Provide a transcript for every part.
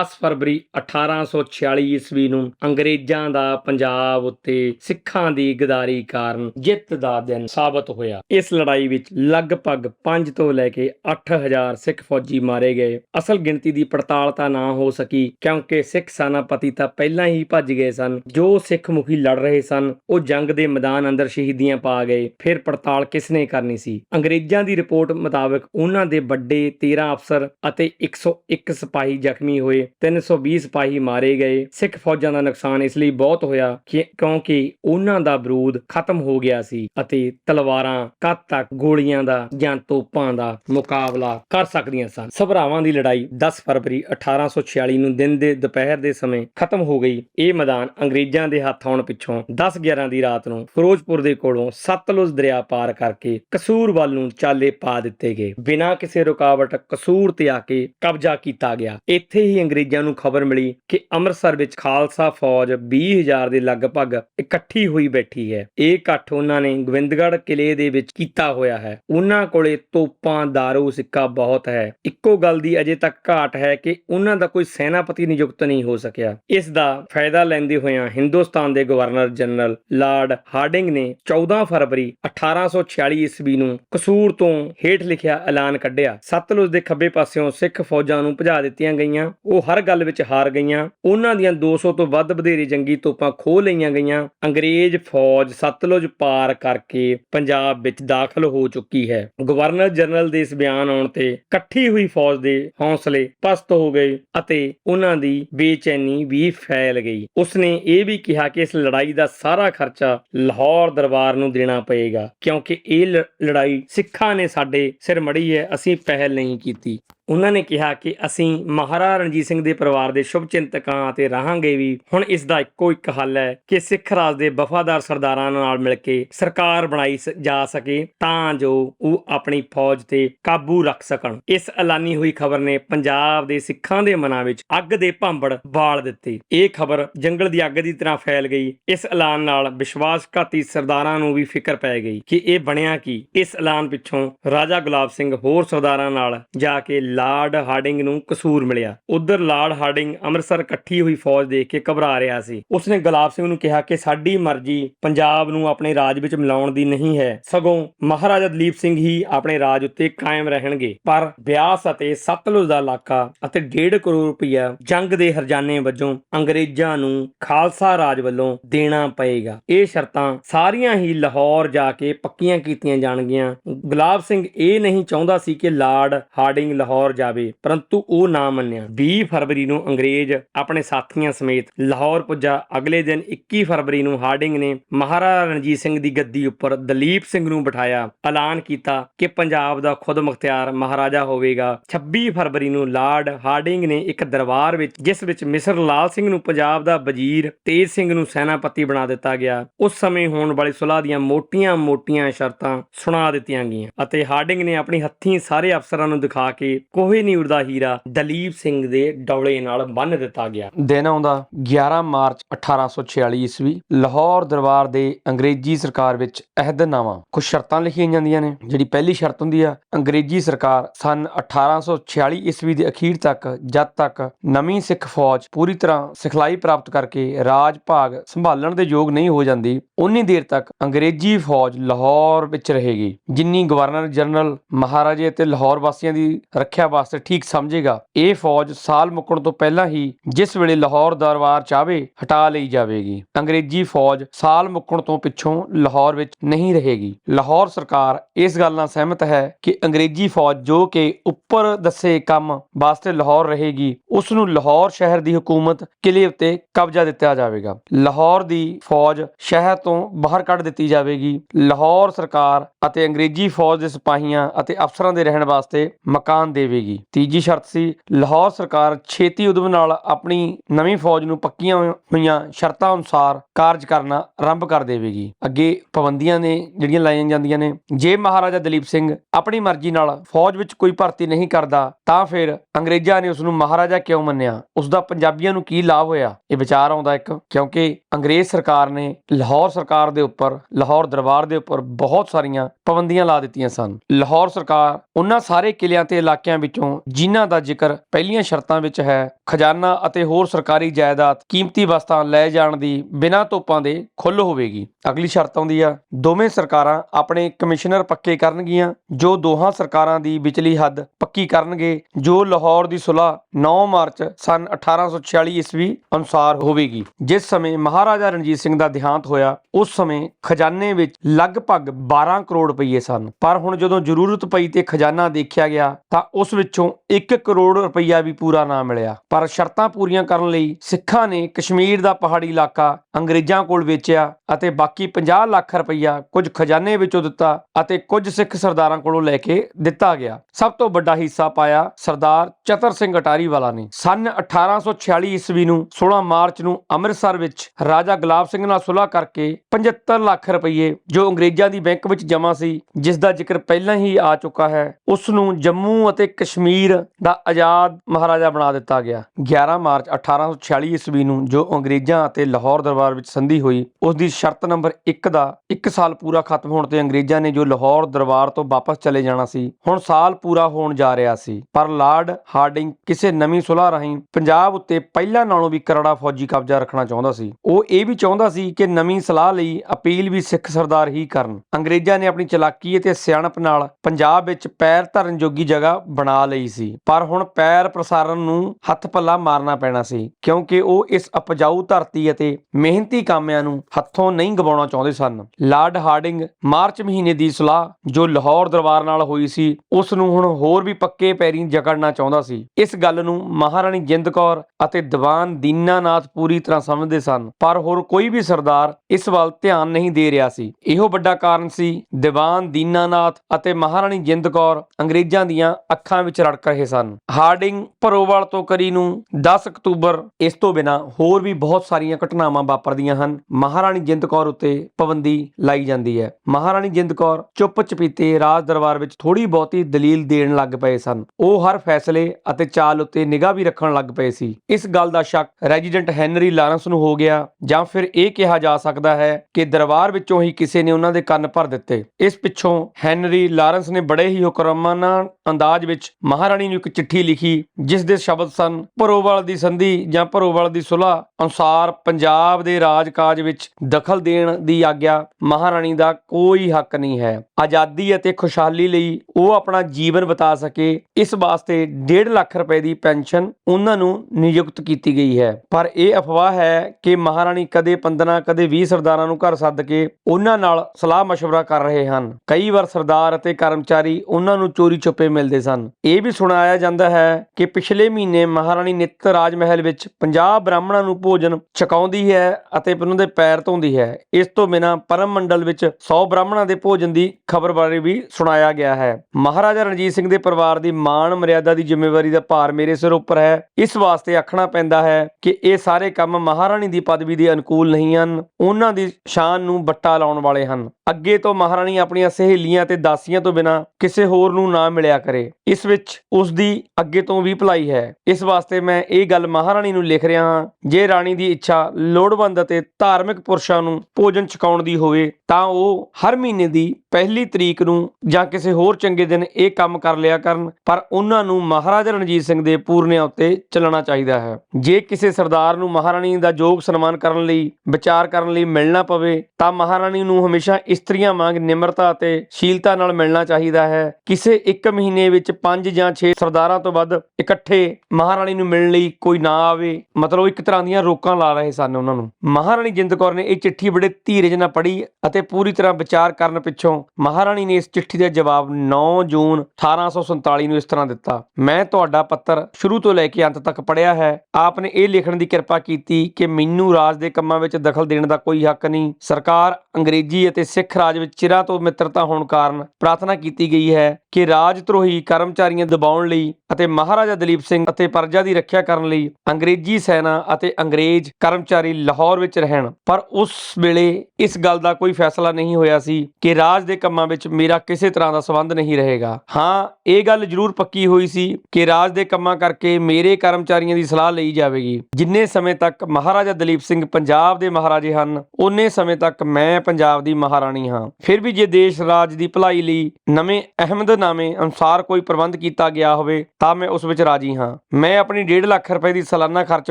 10 ਫਰਵਰੀ 1846 ਈਸਵੀ ਨੂੰ ਅੰਗਰੇਜ਼ਾਂ ਦਾ ਪੰਜਾਬ ਉੱਤੇ ਸਿੱਖਾਂ ਦੀ ਗਦਾਰੀ ਕਾਰਨ ਜਿੱਤ ਦਾ ਦਿਨ ਸਾਬਤ ਹੋਇਆ। ਇਸ ਲੜਾਈ ਵਿੱਚ ਲਗਭਗ 5 ਤੋਂ ਲੈ ਕੇ 8000 ਸਿੱਖ ਫੌਜੀ ਮਾਰੇ ਗਏ। ਅਸਲ ਗਿਣਤੀ ਦੀ ਪੜਤਾਲ ਤਾਂ ਨਾ ਹੋ ਸਕੀ, ਕਿਉਂਕਿ ਸਿੱਖ ਸੈਨਾਪਤੀ ਤਾਂ ਪਹਿਲਾਂ ਹੀ ਭੱਜ ਗਏ ਸਨ। ਜੋ ਸਿੱਖ ਮੁਖੀ ਲੜ ਰਹੇ ਸਨ, ਉਹ ਜੰਗ ਦੇ ਮੈਦਾਨ ਅੰਦਰ ਸ਼ਹੀਦੀਆਂ ਪਾ ਗਏ। ਫਿਰ ਪੜਤਾਲ ਕਿਸ ਨੇ ਕਰਨੀ ਸੀ? ਅੰਗਰੇਜ਼ਾਂ ਦੀ ਰਿਪੋਰਟ ਮੁਤਾਬਕ ਉਹਨਾਂ ਦੇ ਵੱਡੇ 13 ਅਫਸਰ ਅਤੇ 101 ਸਿਪਾਹੀ ਜ਼ਖਮੀ ਹੋਏ। 320 ਸਿਪਾਹੀ ਮਾਰੇ ਗਏ। ਸਿੱਖ ਫੌਜਾਂ ਦਾ ਨੁਕਸਾਨ ਇਸ ਲਈ ਬਹੁਤ ਹੋਇਆ ਕਿਉਂਕਿ ਉਹਨਾਂ ਦਾ ਬਰੂਦ ਖਤਮ ਹੋ ਗਿਆ ਸੀ ਅਤੇ ਤਲਵਾਰਾਂ ਕਦ ਤੱਕ ਗੋਲੀਆਂ ਦਾ ਜਾਂ ਤੋਪਾਂ ਦਾ ਮੁਕਾਬਲਾ ਕਰ ਸਕਦੀਆਂ ਸਨ। ਸਭਰਾਵਾਂ ਦੀ ਲੜਾਈ 10 ਫਰਵਰੀ 1846 ਨੂੰ ਦਿਨ ਦੇ ਦੁਪਹਿਰ ਦੇ ਸਮੇਂ ਖਤਮ ਹੋ ਗਈ। ਇਹ ਮੈਦਾਨ ਅੰਗਰੇਜ਼ਾਂ ਦੇ ਹੱਥ ਆਉਣ ਪਿੱਛੋਂ 10-11 ਦੀ ਰਾਤ ਨੂੰ ਫਿਰੋਜ਼ਪੁਰ ਦੇ ਕੋਲੋਂ ਸਤਲੁਜ ਦਰਿਆ ਪਾਰ ਕਰਕੇ ਕਸੂਰ ਵੱਲ ਨੂੰ ਚਾਲੇ ਪਾ ਦਿੱਤੇ ਗਏ। ਬਿਨਾਂ ਕਿਸੇ ਰੁਕਾਵਟ ਕਸੂਰ ਤੇ ਆ ਕੇ ਕਬਜ਼ਾ ਕੀਤਾ ਗਿਆ। ਇੱਥੇ ਹੀ ਅੰਗਰੇਜ਼ ਨੂੰ ਖਬਰ ਮਿਲੀ ਕਿ ਅੰਮ੍ਰਿਤਸਰ ਵਿੱਚ ਖਾਲਸਾ ਫੌਜ 20000 ਦੇ ਲਗਭਗ ਇਕੱਠੀ ਹੋਈ ਬੈਠੀ ਹੈ। ਇਹ ਇਕੱਠ ਉਹਨਾਂ ਨੇ ਗੋਬਿੰਦਗੜ੍ਹ ਕਿਲੇ ਦੇ ਵਿੱਚ ਕੀਤਾ ਹੋਇਆ ਹੈ। ਉਹਨਾਂ ਕੋਲੇ ਤੋਪਾਂ, ਦਾਰੂ, ਸਿੱਕਾ ਬਹੁਤ ਹੈ। ਇੱਕੋ ਗੱਲ ਦੀ ਅਜੇ ਤੱਕ ਘਾਟ ਹੈ ਕਿ ਉਹਨਾਂ ਦਾ ਕੋਈ ਸੈਨਾਪਤੀ ਨਿਯੁਕਤ ਨਹੀਂ ਹੋ ਸਕਿਆ। ਇਸ ਦਾ ਫਾਇਦਾ ਲੈਂਦੇ ਹੋਇਆਂ ਹਿੰਦੁਸਤਾਨ ਦੇ ਗਵਰਨਰ ਜਨਰਲ ਲਾਰਡ ਹਾਰਡਿੰਗ ਨੇ 14 ਫਰਵਰੀ 1846 ਈਸਵੀ ਨੂੰ ਕਸੂਰ ਤੋਂ ਹੇਠ ਲਿਖਿਆ ਐਲਾਨ ਕੱਢਿਆ। ਸਤਲੁਜ ਦੇ ਖੱਬੇ ਪਾਸਿਓਂ ਸਿੱਖ ਫੌਜਾਂ ਨੂੰ ਭਜਾ ਦਿੱਤੀਆਂ ਗਈਆਂ। ਉਹ ਹਰ ਗੱਲ ਵਿੱਚ ਹਾਰ ਗਈਆਂ। ਉਹਨਾਂ ਦੀਆਂ 200 ਤੋਂ ਵੱਧ ਵਧੇਰੇ ਜੰਗੀ ਤੋਪਾਂ ਖੋਹ ਲਈਆਂ ਗਈਆਂ। ਅੰਗਰੇਜ਼ ਫੌਜ ਸਤਲੁਜ ਪਾਰ ਕਰਕੇ ਪੰਜਾਬ ਵਿੱਚ ਦਾਖਲ ਹੋ ਚੁੱਕੀ ਹੈ। ਗਵਰਨਰ ਜਨਰਲ ਦੇ ਇਸ ਬਿਆਨ ਆਉਣ ਤੇ ਇਕੱਠੀ ਹੋਈ ਫੌਜ ਦੇ ਹੌਸਲੇ ਪਸਤ ਹੋ ਗਏ ਅਤੇ ਉਹਨਾਂ ਦੀ ਬੇਚੈਨੀ ਵੀ ਫੈਲ ਗਈ। ਉਸਨੇ ਇਹ ਵੀ ਕਿਹਾ ਕਿ ਇਸ ਲੜਾਈ ਦਾ ਸਾਰਾ ਖਰਚਾ ਲਾਹੌਰ ਦਰਬਾਰ ਨੂੰ ਦੇਣਾ ਪਏਗਾ, ਕਿਉਂਕਿ ਇਹ ਲ- ਲੜਾਈ ਸਿੱਖਾਂ ਨੇ ਸਾਡੇ ਸਿਰ ਮੜੀ ਹੈ, ਅਸੀਂ ਪਹਿਲ ਨਹੀਂ ਕੀਤੀ। ਉਹਨਾਂ ਨੇ ਕਿਹਾ ਕਿ ਅਸੀਂ ਮਹਾਰਾਜਾ ਰਣਜੀਤ ਸਿੰਘ ਦੇ ਪਰਿਵਾਰ ਦੇ ਸ਼ੁਭ ਚਿੰਤਕਾਂ ਅਤੇ ਰਹਾਂਗੇ ਵੀ। ਹੁਣ ਇਸ ਦਾ ਇੱਕੋ ਇੱਕ ਹੱਲ ਹੈ ਕਿ ਸਿੱਖ ਰਾਜ ਦੇ ਵਫਾਦਾਰ ਸਰਦਾਰਾਂ ਨਾਲ ਮਿਲ ਕੇ ਸਰਕਾਰ ਬਣਾਈ ਸ- ਜਾ ਸਕੇ ਤਾਂ ਜੋ ਉਹ ਆਪਣੀ ਫੌਜ ਤੇ ਕਾਬੂ ਰੱਖ ਸਕਣ। ਇਸ ਐਲਾਨੀ ਹੋਈ ਖਬਰ ਨੇ ਪੰਜਾਬ ਦੇ ਸਿੱਖਾਂ ਦੇ ਮਨਾਂ ਵਿੱਚ ਅੱਗ ਦੇ ਭਾਂਬੜ ਬਾਲ ਦਿੱਤੇ। ਇਹ ਖਬਰ ਜੰਗਲ ਦੀ ਅੱਗ ਦੀ ਤਰ੍ਹਾਂ ਫੈਲ ਗਈ। ਇਸ ਐਲਾਨ ਨਾਲ ਵਿਸ਼ਵਾਸਘਾਤੀ ਸਰਦਾਰਾਂ ਨੂੰ ਵੀ ਫਿਕਰ ਪੈ ਗਈ ਕਿ ਇਹ ਬਣਿਆ ਕੀ। ਇਸ ਐਲਾਨ ਪਿੱਛੋਂ ਰਾਜਾ ਗੁਲਾਬ ਸਿੰਘ ਹੋਰ ਸਰਦਾਰਾਂ ਨਾਲ ਜਾ ਕੇ ਲਾਰਡ ਹਾਰਡਿੰਗ ਨੂੰ ਕਸੂਰ ਮਿਲਿਆ। ਉਧਰ ਲਾਰਡ ਹਾਰਡਿੰਗ ਅੰਮ੍ਰਿਤਸਰ ਇਕੱਠੀ ਹੋਈ ਫੌਜ ਦੇਖ ਕੇ ਘਬਰਾ ਰਿਹਾ ਸੀ। ਉਸਨੇ ਗੁਲਾਬ ਸਿੰਘ ਨੂੰ ਕਿਹਾ ਕਿ ਸਾਡੀ ਮਰਜ਼ੀ, ਪੰਜਾਬ ਨੂੰ ਆਪਣੇ ਰਾਜ ਵਿੱਚ ਮਿਲਾਉਣ ਦੀ ਨਹੀਂ ਹੈ। ਸਗੋਂ ਮਹਾਰਾਜਾ ਦਲੀਪ ਸਿੰਘ ਹੀ ਆਪਣੇ ਰਾਜ ਉੱਤੇ ਕਾਇਮ ਰਹਿਣਗੇ। ਪਰ ਬਿਆਸ ਅਤੇ ਸਤਲੁਜ ਦਾ ਇਲਾਕਾ ਅਤੇ 1.5 ਕਰੋੜ ਰੁਪਇਆ ਜੰਗ ਦੇ ਹਰਜਾਨੇ ਵਜੋਂ ਅੰਗਰੇਜ਼ਾਂ ਨੂੰ ਖਾਲਸਾ ਰਾਜ ਵੱਲੋਂ ਦੇਣਾ ਪਏਗਾ। ਇਹ ਸ਼ਰਤਾਂ ਸਾਰੀਆਂ ਹੀ ਲਾਹੌਰ ਜਾ ਕੇ ਪੱਕੀਆਂ ਕੀਤੀਆਂ ਜਾਣਗੀਆਂ। ਗੁਲਾਬ ਸਿੰਘ ਇਹ ਨਹੀਂ ਚਾਹੁੰਦਾ ਸੀ ਕਿ ਲਾਰਡ ਹਾਰਡਿੰਗ ਲਾਹੌਰ ਜਾਵੇ, ਪਰੰਤੂ ਉਹ ਨਾ ਮੰਨਿਆ। 20 ਫਰਵਰੀ ਨੂੰ ਅੰਗਰੇਜ਼ ਆਪਣੇ ਸਾਥੀਆਂ ਸਮੇਤ ਲਾਹੌਰ ਪੁੱਜਾ। ਅਗਲੇ ਦਿਨ 21 ਫਰਵਰੀ ਨੂੰ ਹਾਰਡਿੰਗ ਨੇ ਮਹਾਰਾਜਾ ਰਣਜੀਤ ਸਿੰਘ ਦੀ ਗੱਦੀ ਉੱਪਰ ਦਲੀਪ ਸਿੰਘ ਨੂੰ ਬਿਠਾਇਆ। ਐਲਾਨ ਕੀਤਾ ਕਿ ਪੰਜਾਬ ਦਾ ਖੁਦ ਮੁਖਤਿਆਰ ਮਹਾਰਾਜਾ ਹੋਵੇਗਾ। 26 ਫਰਵਰੀ ਨੂੰ ਲਾਰਡ ਹਾਰਡਿੰਗ ਨੇ ਇੱਕ ਦਰਬਾਰ ਵਿੱਚ, ਜਿਸ ਵਿੱਚ ਮਿਸਰ ਲਾਲ ਸਿੰਘ ਨੂੰ ਪੰਜਾਬ ਦਾ ਵਜ਼ੀਰ, ਤੇਜ ਸਿੰਘ ਨੂੰ ਸੈਨਾਪਤੀ ਬਣਾ ਦਿੱਤਾ ਗਿਆ। ਉਸ ਸਮੇਂ ਹੋਣ ਵਾਲੀ ਸੁਲਾਹ ਦੀਆਂ ਮੋਟੀਆਂ-ਮੋਟੀਆਂ ਸ਼ਰਤਾਂ ਸੁਣਾ ਦਿੱਤੀਆਂ ਗਈਆਂ ਅਤੇ ਹਾਰਡਿੰਗ ਨੇ ਆਪਣੀ ਹੱਥੀਂ ਸਾਰੇ ਅਫਸਰਾਂ ਨੂੰ ਦਿਖਾ ਕੇ ਕੋਹੀਨੂਰ ਦਾ ਹੀਰਾ। ਦਲੀਪ ਸਿੰਘ ਦੇ ਡੌਲੇ ਨਾਲ ਬੰਨ੍ਹ ਦਿੱਤਾ ਗਿਆ। ਦਿਨ ਆਉਂਦਾ 11 ਮਾਰਚ 1846 ਈਸਵੀ, ਲਾਹੌਰ ਦਰਬਾਰ ਦੇ ਅੰਗਰੇਜ਼ੀ ਸਰਕਾਰ ਵਿੱਚ ਅਹਿਦਨਾਮਾ ਕੁਝ ਸ਼ਰਤਾਂ ਲਿਖੀਆਂ ਜਾਂਦੀਆਂ ਨੇ। ਜਿਹੜੀ ਪਹਿਲੀ ਸ਼ਰਤ ਹੁੰਦੀ ਆ, ਅੰਗਰੇਜ਼ੀ ਸਰਕਾਰ ਸਨ 1846 ਈਸਵੀ ਦੇ ਅਖੀਰ ਤੱਕ, ਜਦ ਤੱਕ ਨਵੀਂ ਸਿੱਖ ਫੌਜ ਪੂਰੀ ਤਰ੍ਹਾਂ ਸਿਖਲਾਈ ਪ੍ਰਾਪਤ ਕਰਕੇ ਰਾਜ ਭਾਗ ਸੰਭਾਲਣ ਦੇ ਯੋਗ ਨਹੀਂ ਹੋ ਜਾਂਦੀ ਉਨੀ ਦੇਰ ਤੱਕ ਅੰਗਰੇਜ਼ੀ ਫੌਜ ਲਾਹੌਰ ਵਿੱਚ ਰਹੇਗੀ। ਜਿੰਨੀ ਗਵਰਨਰ ਜਨਰਲ ਮਹਾਰਾਜੇ ਅਤੇ ਲਾਹੌਰ ਵਾਸੀਆਂ ਦੀ ਰੱਖਿਆ ਵਾਸਤੇ ਠੀਕ ਸਮਝੇਗਾ। ਇਹ ਫੌਜ ਸਾਲ ਮੁੱਕਣ ਤੋਂ ਪਹਿਲਾਂ ਹੀ ਜਿਸ ਵੇਲੇ ਲਾਹੌਰ ਦਰਬਾਰ ਚਾਵੇ, ਹਟਾ ਲਈ ਜਾਵੇਗੀ। ਅੰਗਰੇਜ਼ੀ ਫੌਜ ਸਾਲ ਮੁੱਕਣ ਤੋਂ ਪਿੱਛੋਂ ਲਾਹੌਰ ਵਿੱਚ ਨਹੀਂ ਰਹੇਗੀ। ਲਾਹੌਰ ਸਰਕਾਰ ਇਸ ਗੱਲ ਨਾਲ ਸਹਿਮਤ ਹੈ ਕਿ ਅੰਗਰੇਜ਼ੀ ਫੌਜ ਜੋ ਕਿ ਉੱਪਰ ਦੱਸੇ ਕੰਮ ਵਾਸਤੇ ਲਾਹੌਰ ਰਹੇਗੀ ਉਸ ਨੂੰ ਲਾਹੌਰ ਸ਼ਹਿਰ ਦੀ ਹਕੂਮਤ ਕਿਲੇ ਉੱਤੇ ਕਬਜ਼ਾ ਦਿੱਤਾ ਜਾਵੇਗਾ। ਲਾਹੌਰ ਦੀ ਫੌਜ ਸ਼ਹਿਰ ਤੋਂ ਬਾਹਰ ਕੱਢ ਦਿੱਤੀ ਜਾਵੇਗੀ। ਲਾਹੌਰ ਸਰਕਾਰ ਅਤੇ ਅੰਗਰੇਜ਼ੀ ਫੌਜ ਦੇ ਸਿਪਾਹੀਆਂ ਅਤੇ ਅਫਸਰਾਂ ਦੇ ਰਹਿਣ ਵਾਸਤੇ ਮਕਾਨ ਦੇ ਦੇਵੇਗੀ। ਤੀਜੀ ਸ਼ਰਤ ਸੀ, ਲਾਹੌਰ ਸਰਕਾਰ ਛੇਤੀ ਉਦਮ ਨਾਲ ਆਪਣੀ ਨਵੀਂ ਫੌਜ ਨੂੰ ਪੱਕੀਆਂ ਹੋਈਆਂ ਸ਼ਰਤਾਂ ਅਨੁਸਾਰ ਕਾਰਜ ਕਰਨਾ ਆਰੰਭ ਕਰ ਦੇਵੇਗੀ। ਅੱਗੇ ਪਾਬੰਦੀਆਂ ਨੇ ਜਿਹੜੀਆਂ ਲਾਈਆਂ ਜਾਂਦੀਆਂ ਨੇ, ਜੇ ਮਹਾਰਾਜਾ ਦਲੀਪ ਸਿੰਘ ਆਪਣੀ ਮਰਜ਼ੀ ਨਾਲ ਫੌਜ ਵਿੱਚ ਕੋਈ ਭਰਤੀ ਨਹੀਂ ਕਰਦਾ, ਤਾਂ ਫਿਰ ਅੰਗਰੇਜ਼ਾਂ ਨੇ ਉਸ ਨੂੰ ਮਹਾਰਾਜਾ ਕਿਉਂ ਮੰਨਿਆ? ਉਸ ਦਾ ਪੰਜਾਬੀਆਂ ਨੂੰ ਕੀ ਲਾਭ ਹੋਇਆ? ਇਹ ਵਿਚਾਰ ਆਉਂਦਾ ਇੱਕ, ਕਿਉਂਕਿ ਅੰਗਰੇਜ਼ ਸਰਕਾਰ ਨੇ ਲਾਹੌਰ ਸਰਕਾਰ ਦੇ ਉੱਪਰ, ਲਾਹੌਰ ਦਰਬਾਰ ਦੇ ਉੱਪਰ ਬਹੁਤ ਸਾਰੀਆਂ ਪਾਬੰਦੀਆਂ ਲਾ ਦਿੱਤੀਆਂ ਸਨ। ਲਾਹੌਰ ਸਰਕਾਰ ਉਹਨਾਂ ਸਾਰੇ ਕਿਲਿਆਂ ਤੇ ਇਲਾਕਿਆਂ ਵਿੱਚੋਂ ਜਿਨ੍ਹਾਂ ਦਾ ਜ਼ਿਕਰ ਪਹਿਲੀਆਂ ਸ਼ਰਤਾਂ ਵਿੱਚ ਹੈ, ਖਜ਼ਾਨਾ ਅਤੇ ਹੋਰ ਸਰਕਾਰੀ ਜਾਇਦਾਦ ਕੀਮਤੀ ਵਸਤਾਂ ਲੈ ਜਾਣ ਦੀ ਬਿਨਾਂ ਤੋਪਾਂ ਦੇ ਖੁੱਲ੍ਹ ਹੋਵੇਗੀ। ਅਗਲੀ ਸ਼ਰਤ ਆਉਂਦੀ ਆ, ਦੋਵੇਂ ਸਰਕਾਰਾਂ ਆਪਣੇ ਕਮਿਸ਼ਨਰ ਪੱਕੇ ਕਰਨਗੀਆਂ, ਜੋ ਦੋਹਾਂ ਸਰਕਾਰਾਂ ਦੀ ਵਿਚਲੀ ਹੱਦ ਪੱਕੀ ਕਰਨਗੇ, ਜੋ ਲਾਹੌਰ ਦੀ ਸੁਲ੍ਹਾ 9 ਮਾਰਚ ਸਨ 1846 ਈਸਵੀ ਅਨੁਸਾਰ ਹੋਵੇਗੀ। ਜਿਸ ਸਮੇਂ ਮਹਾਰਾਜਾ ਰਣਜੀਤ ਸਿੰਘ ਦਾ ਦੇਹਾਂਤ ਹੋਇਆ, ਉਸ ਸਮੇਂ ਖਜ਼ਾਨੇ ਵਿੱਚ ਲਗਭਗ 12 ਕਰੋੜ ਰੁਪਏ ਸਨ। ਪਰ ਹੁਣ ਜਦੋਂ ਜ਼ਰੂਰਤ ਪਈ ਤੇ ਖਜ਼ਾਨਾ ਦੇਖਿਆ ਗਿਆ, ਤਾਂ ਉਸ ਉਸ ਵਿੱਚੋਂ 1 ਕਰੋੜ ਰੁਪਈਆ ਵੀ ਪੂਰਾ ਨਾ ਮਿਲਿਆ। ਪਰ ਸ਼ਰਤਾਂ ਪੂਰੀਆਂ ਕਰਨ ਲਈ ਸਿੱਖਾਂ ਨੇ ਕਸ਼ਮੀਰ ਦਾ ਪਹਾੜੀ ਇਲਾਕਾ ਅੰਗਰੇਜ਼ਾਂ ਕੋਲ ਵੇਚਿਆ ਅਤੇ ਬਾਕੀ 50 ਲੱਖ ਰੁਪਈਆ ਕੁਝ ਖਜ਼ਾਨੇ ਵਿੱਚੋਂ ਦਿੱਤਾ ਅਤੇ ਕੁਝ ਸਿੱਖ ਸਰਦਾਰਾਂ ਕੋਲੋਂ ਲੈ ਕੇ ਦਿੱਤਾ ਗਿਆ। ਸਭ ਤੋਂ ਵੱਡਾ ਹਿੱਸਾ ਪਾਇਆ ਸਰਦਾਰ ਚਤਰ ਸਿੰਘ ਅਟਾਰੀ ਵਾਲਾ ਨੇ। ਸਨ 1846 ਈਸਵੀ ਨੂੰ 16 ਮਾਰਚ ਨੂੰ ਅੰਮ੍ਰਿਤਸਰ ਵਿੱਚ ਰਾਜਾ ਗੁਲਾਬ ਸਿੰਘ ਨਾਲ ਸੁਲਾਹ ਕਰਕੇ 75 ਲੱਖ ਰੁਪਏ ਜੋ ਅੰਗਰੇਜ਼ਾਂ ਦੀ ਬੈਂਕ ਵਿੱਚ ਜਮ੍ਹਾਂ ਸੀ, ਜਿਸ ਦਾ ਜ਼ਿਕਰ ਪਹਿਲਾਂ ਹੀ ਆ ਚੁੱਕਾ ਹੈ, ਉਸ ਨੂੰ ਜੰਮੂ ਅਤੇ ਕਸ਼ਮੀਰ ਦਾ ਆਜ਼ਾਦ ਮਹਾਰਾਜਾ ਬਣਾ ਦਿੱਤਾ ਗਿਆ। 11 ਮਾਰਚ 1846 ਈਸਵੀ ਨੂੰ ਜੋ ਅੰਗਰੇਜ਼ਾਂ ਅਤੇ ਲਾਹੌਰ ਦਰਬਾਰ ਵਿੱਚ ਸੰਧੀ ਹੋਈ ਉਸ ਦੀ ਸ਼ਰਤ ਨੰਬਰ 1 ਦਾ 1 ਸਾਲ ਪੂਰਾ ਖਤਮ ਹੋਣ ਤੇ ਅੰਗਰੇਜ਼ਾਂ ਨੇ ਜੋ ਲਾਹੌਰ ਦਰਬਾਰ ਤੋਂ ਵਾਪਸ ਚਲੇ ਜਾਣਾ ਸੀ, ਹੁਣ ਸਾਲ ਪੂਰਾ ਹੋਣ ਜਾ ਰਿਹਾ ਸੀ। ਪਰ ਲਾਰਡ ਹਾਰਡਿੰਗ ਕਿਸੇ ਨਵੀਂ ਸੁਲ੍ਹਾ ਰਾਹੀਂ ਪੰਜਾਬ ਉੱਤੇ ਪਹਿਲਾਂ ਨਾਲੋਂ ਵੀ ਕਰੜਾ ਫੌਜੀ ਕਬਜ਼ਾ ਰੱਖਣਾ ਚਾਹੁੰਦਾ ਸੀ। ਉਹ ਇਹ ਵੀ ਚਾਹੁੰਦਾ ਸੀ ਕਿ ਨਵੀਂ ਸਲਾਹ ਲਈ ਅਪੀਲ ਵੀ ਸਿੱਖ ਸਰਦਾਰ ਹੀ ਕਰਨ। ਅੰਗਰੇਜ਼ਾਂ ਨੇ ਆਪਣੀ ਚਲਾਕੀ ਅਤੇ ਸਿਆਣਪ ਨਾਲ ਪੰਜਾਬ ਵਿੱਚ ਪੈਰ ਧਰਨ ਜੋਗੀ ਜਗ੍ਹਾ ਬਣਾ ਲਈ ਸੀ। ਪਰ ਹੁਣ ਪੈਰ ਪ੍ਰਸਾਰਨ ਨੂੰ ਹੱਥ ਪੱਲਾ ਮਾਰਨਾ ਪੈਣਾ ਸੀ, ਕਿਉਂਕਿ ਉਹ ਇਸ ਉਪਜਾਊ ਧਰਤੀ ਅਤੇ ਮਿਹਨਤੀ ਕਾਮਿਆਂ ਨੂੰ ਹੱਥੋਂ ਨਹੀਂ ਗਵਾਉਣਾ ਚਾਹੁੰਦੇ ਸਨ। ਲਾਰਡ ਹਾਰਡਿੰਗ ਮਾਰਚ ਮਹੀਨੇ ਦੀ ਸਲਾਹ ਜੋ ਲਾਹੌਰ ਦਰਬਾਰ ਨਾਲ ਹੋਈ ਸੀ, ਉਸ ਨੂੰ ਹੁਣ ਹੋਰ ਵੀ ਪੱਕੇ ਪੈਰੀਂ ਜਕੜਨਾ ਚਾਹੁੰਦਾ ਸੀ। ਇਸ ਗੱਲ ਨੂੰ ਮਹਾਰਾਣੀ ਜਿੰਦ ਕੌਰ ਅਤੇ ਦੀਵਾਨ ਦੀਨਾਨਾਥ ਪੂਰੀ ਤਰ੍ਹਾਂ ਸਮਝਦੇ ਸਨ। ਪਰ ਹੋਰ ਕੋਈ ਵੀ ਸਰਦਾਰ ਇਸ ਵੱਲ ਧਿਆਨ ਨਹੀਂ ਦੇ ਰਿਹਾ ਸੀ। ਇਹੋ ਵੱਡਾ ਕਾਰਨ ਸੀ ਦੀਵਾਨ ਦੀਨਾਨਾਥ ਅਤੇ ਮਹਾਰਾਣੀ ਜਿੰਦ ਕੌਰ ਅੰਗਰੇਜ਼ਾਂ ਦੀਆਂ ਅੱਖਾਂ ਵਿੱਚ ਰੜਕ ਰਹੇ ਸਨ। ਹਾਰਡਿੰਗ ਭਰੋਵਾਲ ਤੋਂ ਕਰੀ ਨੂੰ 10 ਅਕਤੂਬਰ, ਇਸ ਤੋਂ ਬਿਨਾ ਹੋਰ ਵੀ ਬਹੁਤ ਸਾਰੀਆਂ ਘਟਨਾਵਾਂ ਵਾਪਰਦੀਆਂ ਹਨ। ਮਹਾਰਾਣੀ ਜਿੰਦ ਕੌਰ ਉੱਤੇ ਪਾਬੰਦੀ ਲਾਈ ਜਾਂਦੀ ਹੈ। ਮਹਾਰਾਣੀ ਜਿੰਦ ਕੌਰ ਚੁੱਪ ਚਪੀਤੇ ਰਾਜ ਦਰਬਾਰ ਵਿੱਚ ਥੋੜੀ ਬਹੁਤੀ ਦਲੀਲ ਦੇਣ ਲੱਗ ਪਏ ਸਨ। ਉਹ ਹਰ ਫੈਸਲੇ ਅਤੇ ਚਾਲ ਉੱਤੇ ਨਿਗਾਹ ਵੀ ਰੱਖਣ ਲੱਗ ਪਏ ਸੀ। ਇਸ ਗੱਲ ਦਾ ਸ਼ੱਕ ਰੈਜ਼ੀਡੈਂਟ ਹੈਨਰੀ ਲਾਰੈਂਸ ਨੂੰ ਹੋ ਗਿਆ ਜਾਂ ਫਿਰ ਇਹ ਕਿਹਾ ਜਾ ਸਕਦਾ ਹੈ ਕਿ ਦਰਬਾਰ ਵਿੱਚੋਂ ਹੀ ਕਿਸੇ ਨੇ ਉਹਨਾਂ ਦੇ ਕੰਨ ਭਰ ਦਿੱਤੇ। ਇਸ ਪਿੱਛੋਂ ਹੈਨਰੀ ਲਾਰੈਂਸ ਨੇ ਬੜੇ ਹੀ ਹੁਕਮਾਨਾ ਅੰਦਾਜ਼ ਵਿੱਚ ਵਿੱਚ ਮਹਾਰਾਣੀ ਨੂੰ ਇੱਕ ਚਿੱਠੀ ਲਿਖੀ, ਜਿਸ ਦੇ ਸ਼ਬਦ ਸਨ, ਭਰੋਵਾਲ ਦੀ ਸੰਧੀ ਜਾਂ ਭਰੋਵਾਲ ਦੀ ਸੁਲਹ ਅਨੁਸਾਰ ਪੰਜਾਬ ਦੇ ਰਾਜ ਕਾਜ ਵਿੱਚ ਦਖਲ ਦੇਣ ਦੀ ਆਗਿਆ ਮਹਾਰਾਣੀ ਦਾ ਕੋਈ ਹੱਕ ਨਹੀਂ ਹੈ। ਆਜ਼ਾਦੀ ਅਤੇ ਖੁਸ਼ਹਾਲੀ ਲਈ ਉਹ ਆਪਣਾ ਜੀਵਨ ਬਤਾ ਸਕੇ। ਇਸ ਵਾਸਤੇ 1.5 ਲੱਖ ਰੁਪਏ ਦੀ ਪੈਨਸ਼ਨ ਉਹਨਾਂ ਨੂੰ ਨਿਯੁਕਤ ਕੀਤੀ ਗਈ ਹੈ। ਪਰ ਇਹ ਅਫਵਾਹ ਹੈ ਕਿ ਮਹਾਰਾਣੀ ਕਦੇ 15 ਕਦੇ 20 ਸਰਦਾਰਾਂ ਨੂੰ ਘਰ ਸੱਦ ਕੇ ਉਹਨਾਂ ਨਾਲ ਸਲਾਹ ਮਸ਼ਵਰਾ ਕਰ ਰਹੇ ਹਨ। ਕਈ ਵਾਰ ਸਰਦਾਰ ਅਤੇ ਕਰਮਚਾਰੀ ਉਹਨਾਂ ਨੂੰ ਚੋਰੀ ਛੁਪੇ ਮਿਲਦੇ ਸਨ। ਇਹ ਵੀ ਸੁਣਾਇਆ ਜਾਂਦਾ ਹੈ ਕਿ ਪਿਛਲੇ ਮਹੀਨੇ ਮਹਾਰਾਣੀ ਨਿੱਤ ਰਾਜ ਮਹਿਲ ਵਿੱਚ 50 ਬ੍ਰਾਹਮਣਾਂ ਨੂੰ ਭੋਜਨ ਛਕਾਉਂਦੀ ਹੈ ਅਤੇ ਉਹਨਾਂ ਦੇ ਪੈਰ ਧੋਂਦੀ ਹੈ। ਇਸ ਤੋਂ ਬਿਨਾਂ ਪਰਮ ਮੰਡਲ ਵਿੱਚ 100 ਬ੍ਰਾਹਮਣਾਂ ਦੇ ਭੋਜਨ ਦੀ ਖਬਰ ਬਾਰੇ ਵੀ ਸੁਣਾਇਆ ਗਿਆ ਹੈ। ਮਹਾਰਾਜਾ ਰਣਜੀਤ ਸਿੰਘ ਦੇ ਪਰਿਵਾਰ ਦੀ ਮਾਣ ਮਰਿਆਦਾ ਦੀ ਜ਼ਿੰਮੇਵਾਰੀ ਦਾ ਭਾਰ ਮੇਰੇ ਸਿਰ ਉੱਪਰ ਹੈ। ਇਸ ਵਾਸਤੇ ਆਖਣਾ ਪੈਂਦਾ ਹੈ ਕਿ ਇਹ ਸਾਰੇ ਕੰਮ ਮਹਾਰਾਣੀ ਦੀ ਪਦਵੀ ਦੇ ਅਨੁਕੂਲ ਨਹੀਂ ਹਨ। ਉਹਨਾਂ ਦੀ ਸ਼ਾਨ ਨੂੰ ਬੱਟਾ ਲਾਉਣ ਵਾਲੇ ਹਨ। ਅੱਗੇ ਤੋਂ ਮਹਾਰਾਣੀ ਆਪਣੀਆਂ ਸਹੇਲੀਆਂ ਤੇ ਦਾਸੀਆਂ ਤੋਂ ਬਿਨਾਂ ਕਿਸੇ ਹੋਰ ਨੂੰ ਨਾ ਮਿਲਿਆ ਕਰੇ। ਇਸ ਵਿੱਚ ਉਸ ਦੀ ਅੱਗੇ ਤੋਂ ਵੀ ਭਲਾਈ ਹੈ। ਇਸ ਵਾਸਤੇ ਮੈਂ ਇਹ ਗੱਲ ਮਹਾਰਾਣੀ ਨੂੰ ਲਿਖ ਰਿਹਾ ਹਾਂ, ਜੇ ਰਾਣੀ ਦੀ ਇੱਛਾ ਲੋੜਵੰਦ ਅਤੇ ਧਾਰਮਿਕ ਪੁਰਸ਼ਾਂ ਨੂੰ ਭੋਜਨ ਛਕਾਉਣ ਦੀ ਹੋਵੇ, ਤਾਂ ਉਹ ਹਰ ਮਹੀਨੇ ਦੀ ਪਹਿਲੀ ਤਰੀਕ ਨੂੰ ਜਾਂ ਕਿਸੇ ਹੋਰ ਚੰਗੇ ਦਿਨ ਇਹ ਕੰਮ ਕਰ ਲਿਆ ਕਰਨ, ਪਰ ਉਹਨਾਂ ਨੂੰ ਮਹਾਰਾਜਾ ਰਣਜੀਤ ਸਿੰਘ ਦੇ ਪੂਰਨਿਆਂ ਉੱਤੇ ਚੱਲਣਾ ਚਾਹੀਦਾ ਹੈ। ਜੇ ਕਿਸੇ ਸਰਦਾਰ ਨੂੰ ਮਹਾਰਾਣੀ ਦਾ ਯੋਗ ਸਨਮਾਨ ਕਰਨ ਲਈ, ਵਿਚਾਰ ਕਰਨ ਲਈ ਮਿਲਣਾ ਪਵੇ, ਤਾਂ ਮਹਾਰਾਣੀ ਨੂੰ ਹਮੇਸ਼ਾ ਇਸਤਰੀਆਂ ਵਾਂਗ ਨਿਮਰਤਾ ਅਤੇ ਸ਼ੀਲਤਾ ਨਾਲ ਮਿਲਣਾ ਚਾਹੀਦਾ ਹੈ। ਕਿਸੇ ਇੱਕ ਮਹੀਨੇ ਵਿੱਚ 5 ਜਾਂ 6 ਸਰਦਾਰਾਂ ਤੋਂ ਵੱਧ ਇਕੱਠੇ ਮਹਾਰਾਣੀ ਨੂੰ ਮਿਲਣ ਲਈ ਕੋਈ ਨਾ ਆਵੇ, ਮਤਲਬ ਇੱਕ ਤਰ੍ਹਾਂ ਦੀਆਂ ਰੋਕਾਂ ਲਾ ਰਹੇ ਸਨ ਉਹਨਾਂ ਨੂੰ। ਮਹਾਰਾਣੀ ਜਿੰਦ ਕੌਰ ਨੇ ਇਹ ਚਿੱਠੀ ਬੜੇ ਧੀਰਜ ਨਾਲ ਪੜ੍ਹੀ ਅਤੇ ਪੂਰੀ ਤਰ੍ਹਾਂ ਵਿਚਾਰ ਕਰਨ ਪਿੱਛੋਂ ਮਹਾਰਾਣੀ ਨੇ ਇਸ ਚਿੱਠੀ ਦਾ ਜਵਾਬ 9 ਜੂਨ 1847 ਨੂੰ ਇਸ ਤਰ੍ਹਾਂ ਦਿੱਤਾ। ਮੈਂ ਤੁਹਾਡਾ ਪੱਤਰ ਸ਼ੁਰੂ ਤੋਂ ਲੈ ਕੇ ਅੰਤ ਤੱਕ ਪੜ੍ਹਿਆ ਹੈ। ਆਪ ਨੇ ਇਹ ਲਿਖਣ ਦੀ ਕਿਰਪਾ ਕੀਤੀ ਕਿ ਮੈਨੂੰ ਰਾਜ ਦੇ ਕੰਮਾਂ ਵਿੱਚ ਦਖਲ ਦੇਣ ਦਾ ਕੋਈ ਹੱਕ ਨਹੀਂ। ਸਰਕਾਰ ਅੰਗਰੇਜ਼ੀ ਅਤੇ ਸਿੱਖ ਰਾਜ ਵਿੱਚ ਚਿਰਾਂ ਤੋਂ ਮਿੱਤਰਤਾ ਹੋਣ ਕਾਰਨ ਪ੍ਰਾਰਥਨਾ ਕੀਤੀ ਗਈ ਹੈ ਕਿ ਰਾਜ ਧਰੋਹੀ ਕਰਮਚਾਰੀਆਂ ਦਬਾਉਣ ਲਈ ਅਤੇ ਮਹਾਰਾਜਾ ਦਲੀਪ ਸਿੰਘ ਅਤੇ ਪਰਜਾ ਦੀ ਰੱਖਿਆ ਕਰਨ ਲਈ ਅੰਗਰੇਜ਼ੀ ਸੈਨਾ ਅਤੇ ਅੰਗਰੇਜ਼ ਕਰਮਚਾਰੀ ਲਾਹੌਰ ਵਿੱਚ ਰਹਿਣ। ਪਰ ਉਸ ਵੇਲੇ ਇਸ ਗੱਲ ਦਾ ਕੋਈ ਫੈਸਲਾ ਨਹੀਂ ਹੋਇਆ ਸੀ ਕਿ ਰਾਜ ਦੇ ਕੰਮਾਂ ਵਿੱਚ ਮੇਰਾ ਕਿਸੇ ਤਰ੍ਹਾਂ ਦਾ ਸੰਬੰਧ ਨਹੀਂ ਰਹੇਗਾ। ਹਾਂ, ਇਹ ਗੱਲ ਜ਼ਰੂਰ ਪੱਕੀ ਹੋਈ ਸੀ ਕਿ ਰਾਜ ਦੇ ਕੰਮਾਂ ਕਰਕੇ ਮੇਰੇ ਕਰਮਚਾਰੀਆਂ ਦੀ ਸਲਾਹ ਲਈ ਜਾਵੇਗੀ। ਜਿੰਨੇ ਸਮੇਂ ਤੱਕ ਮਹਾਰਾਜਾ ਦਲੀਪ ਸਿੰਘ ਪੰਜਾਬ ਦੇ ਮਹਾਰਾਜੇ ਹਨ ਉਨੇ ਸਮੇਂ ਤੱਕ ਮੈਂ ਪੰਜਾਬ ਦੀ ਮਹਾਰਾਣੀ ਹਾਂ। ਫਿਰ ਵੀ ਜੇ ਦੇਸ਼ ਰਾਜ ਦੀ ਭਲਾਈ ਲਈ ਨਵੇਂ ਅਹਿਮਦਨਾਮੇ ਅਨੁਸਾਰ ਕੋਈ ਪ੍ਰਬੰਧ ਕੀਤਾ ਗਿਆ ਹੋਵੇ ਤਾਂ ਮੈਂ ਉਸ ਵਿੱਚ ਰਾਜੀ ਹਾਂ। ਮੈਂ ਆਪਣੀ 1.5 ਲੱਖ ਰੁਪਏ ਦੀ ਸਾਲਾਨਾ ਖਰਚ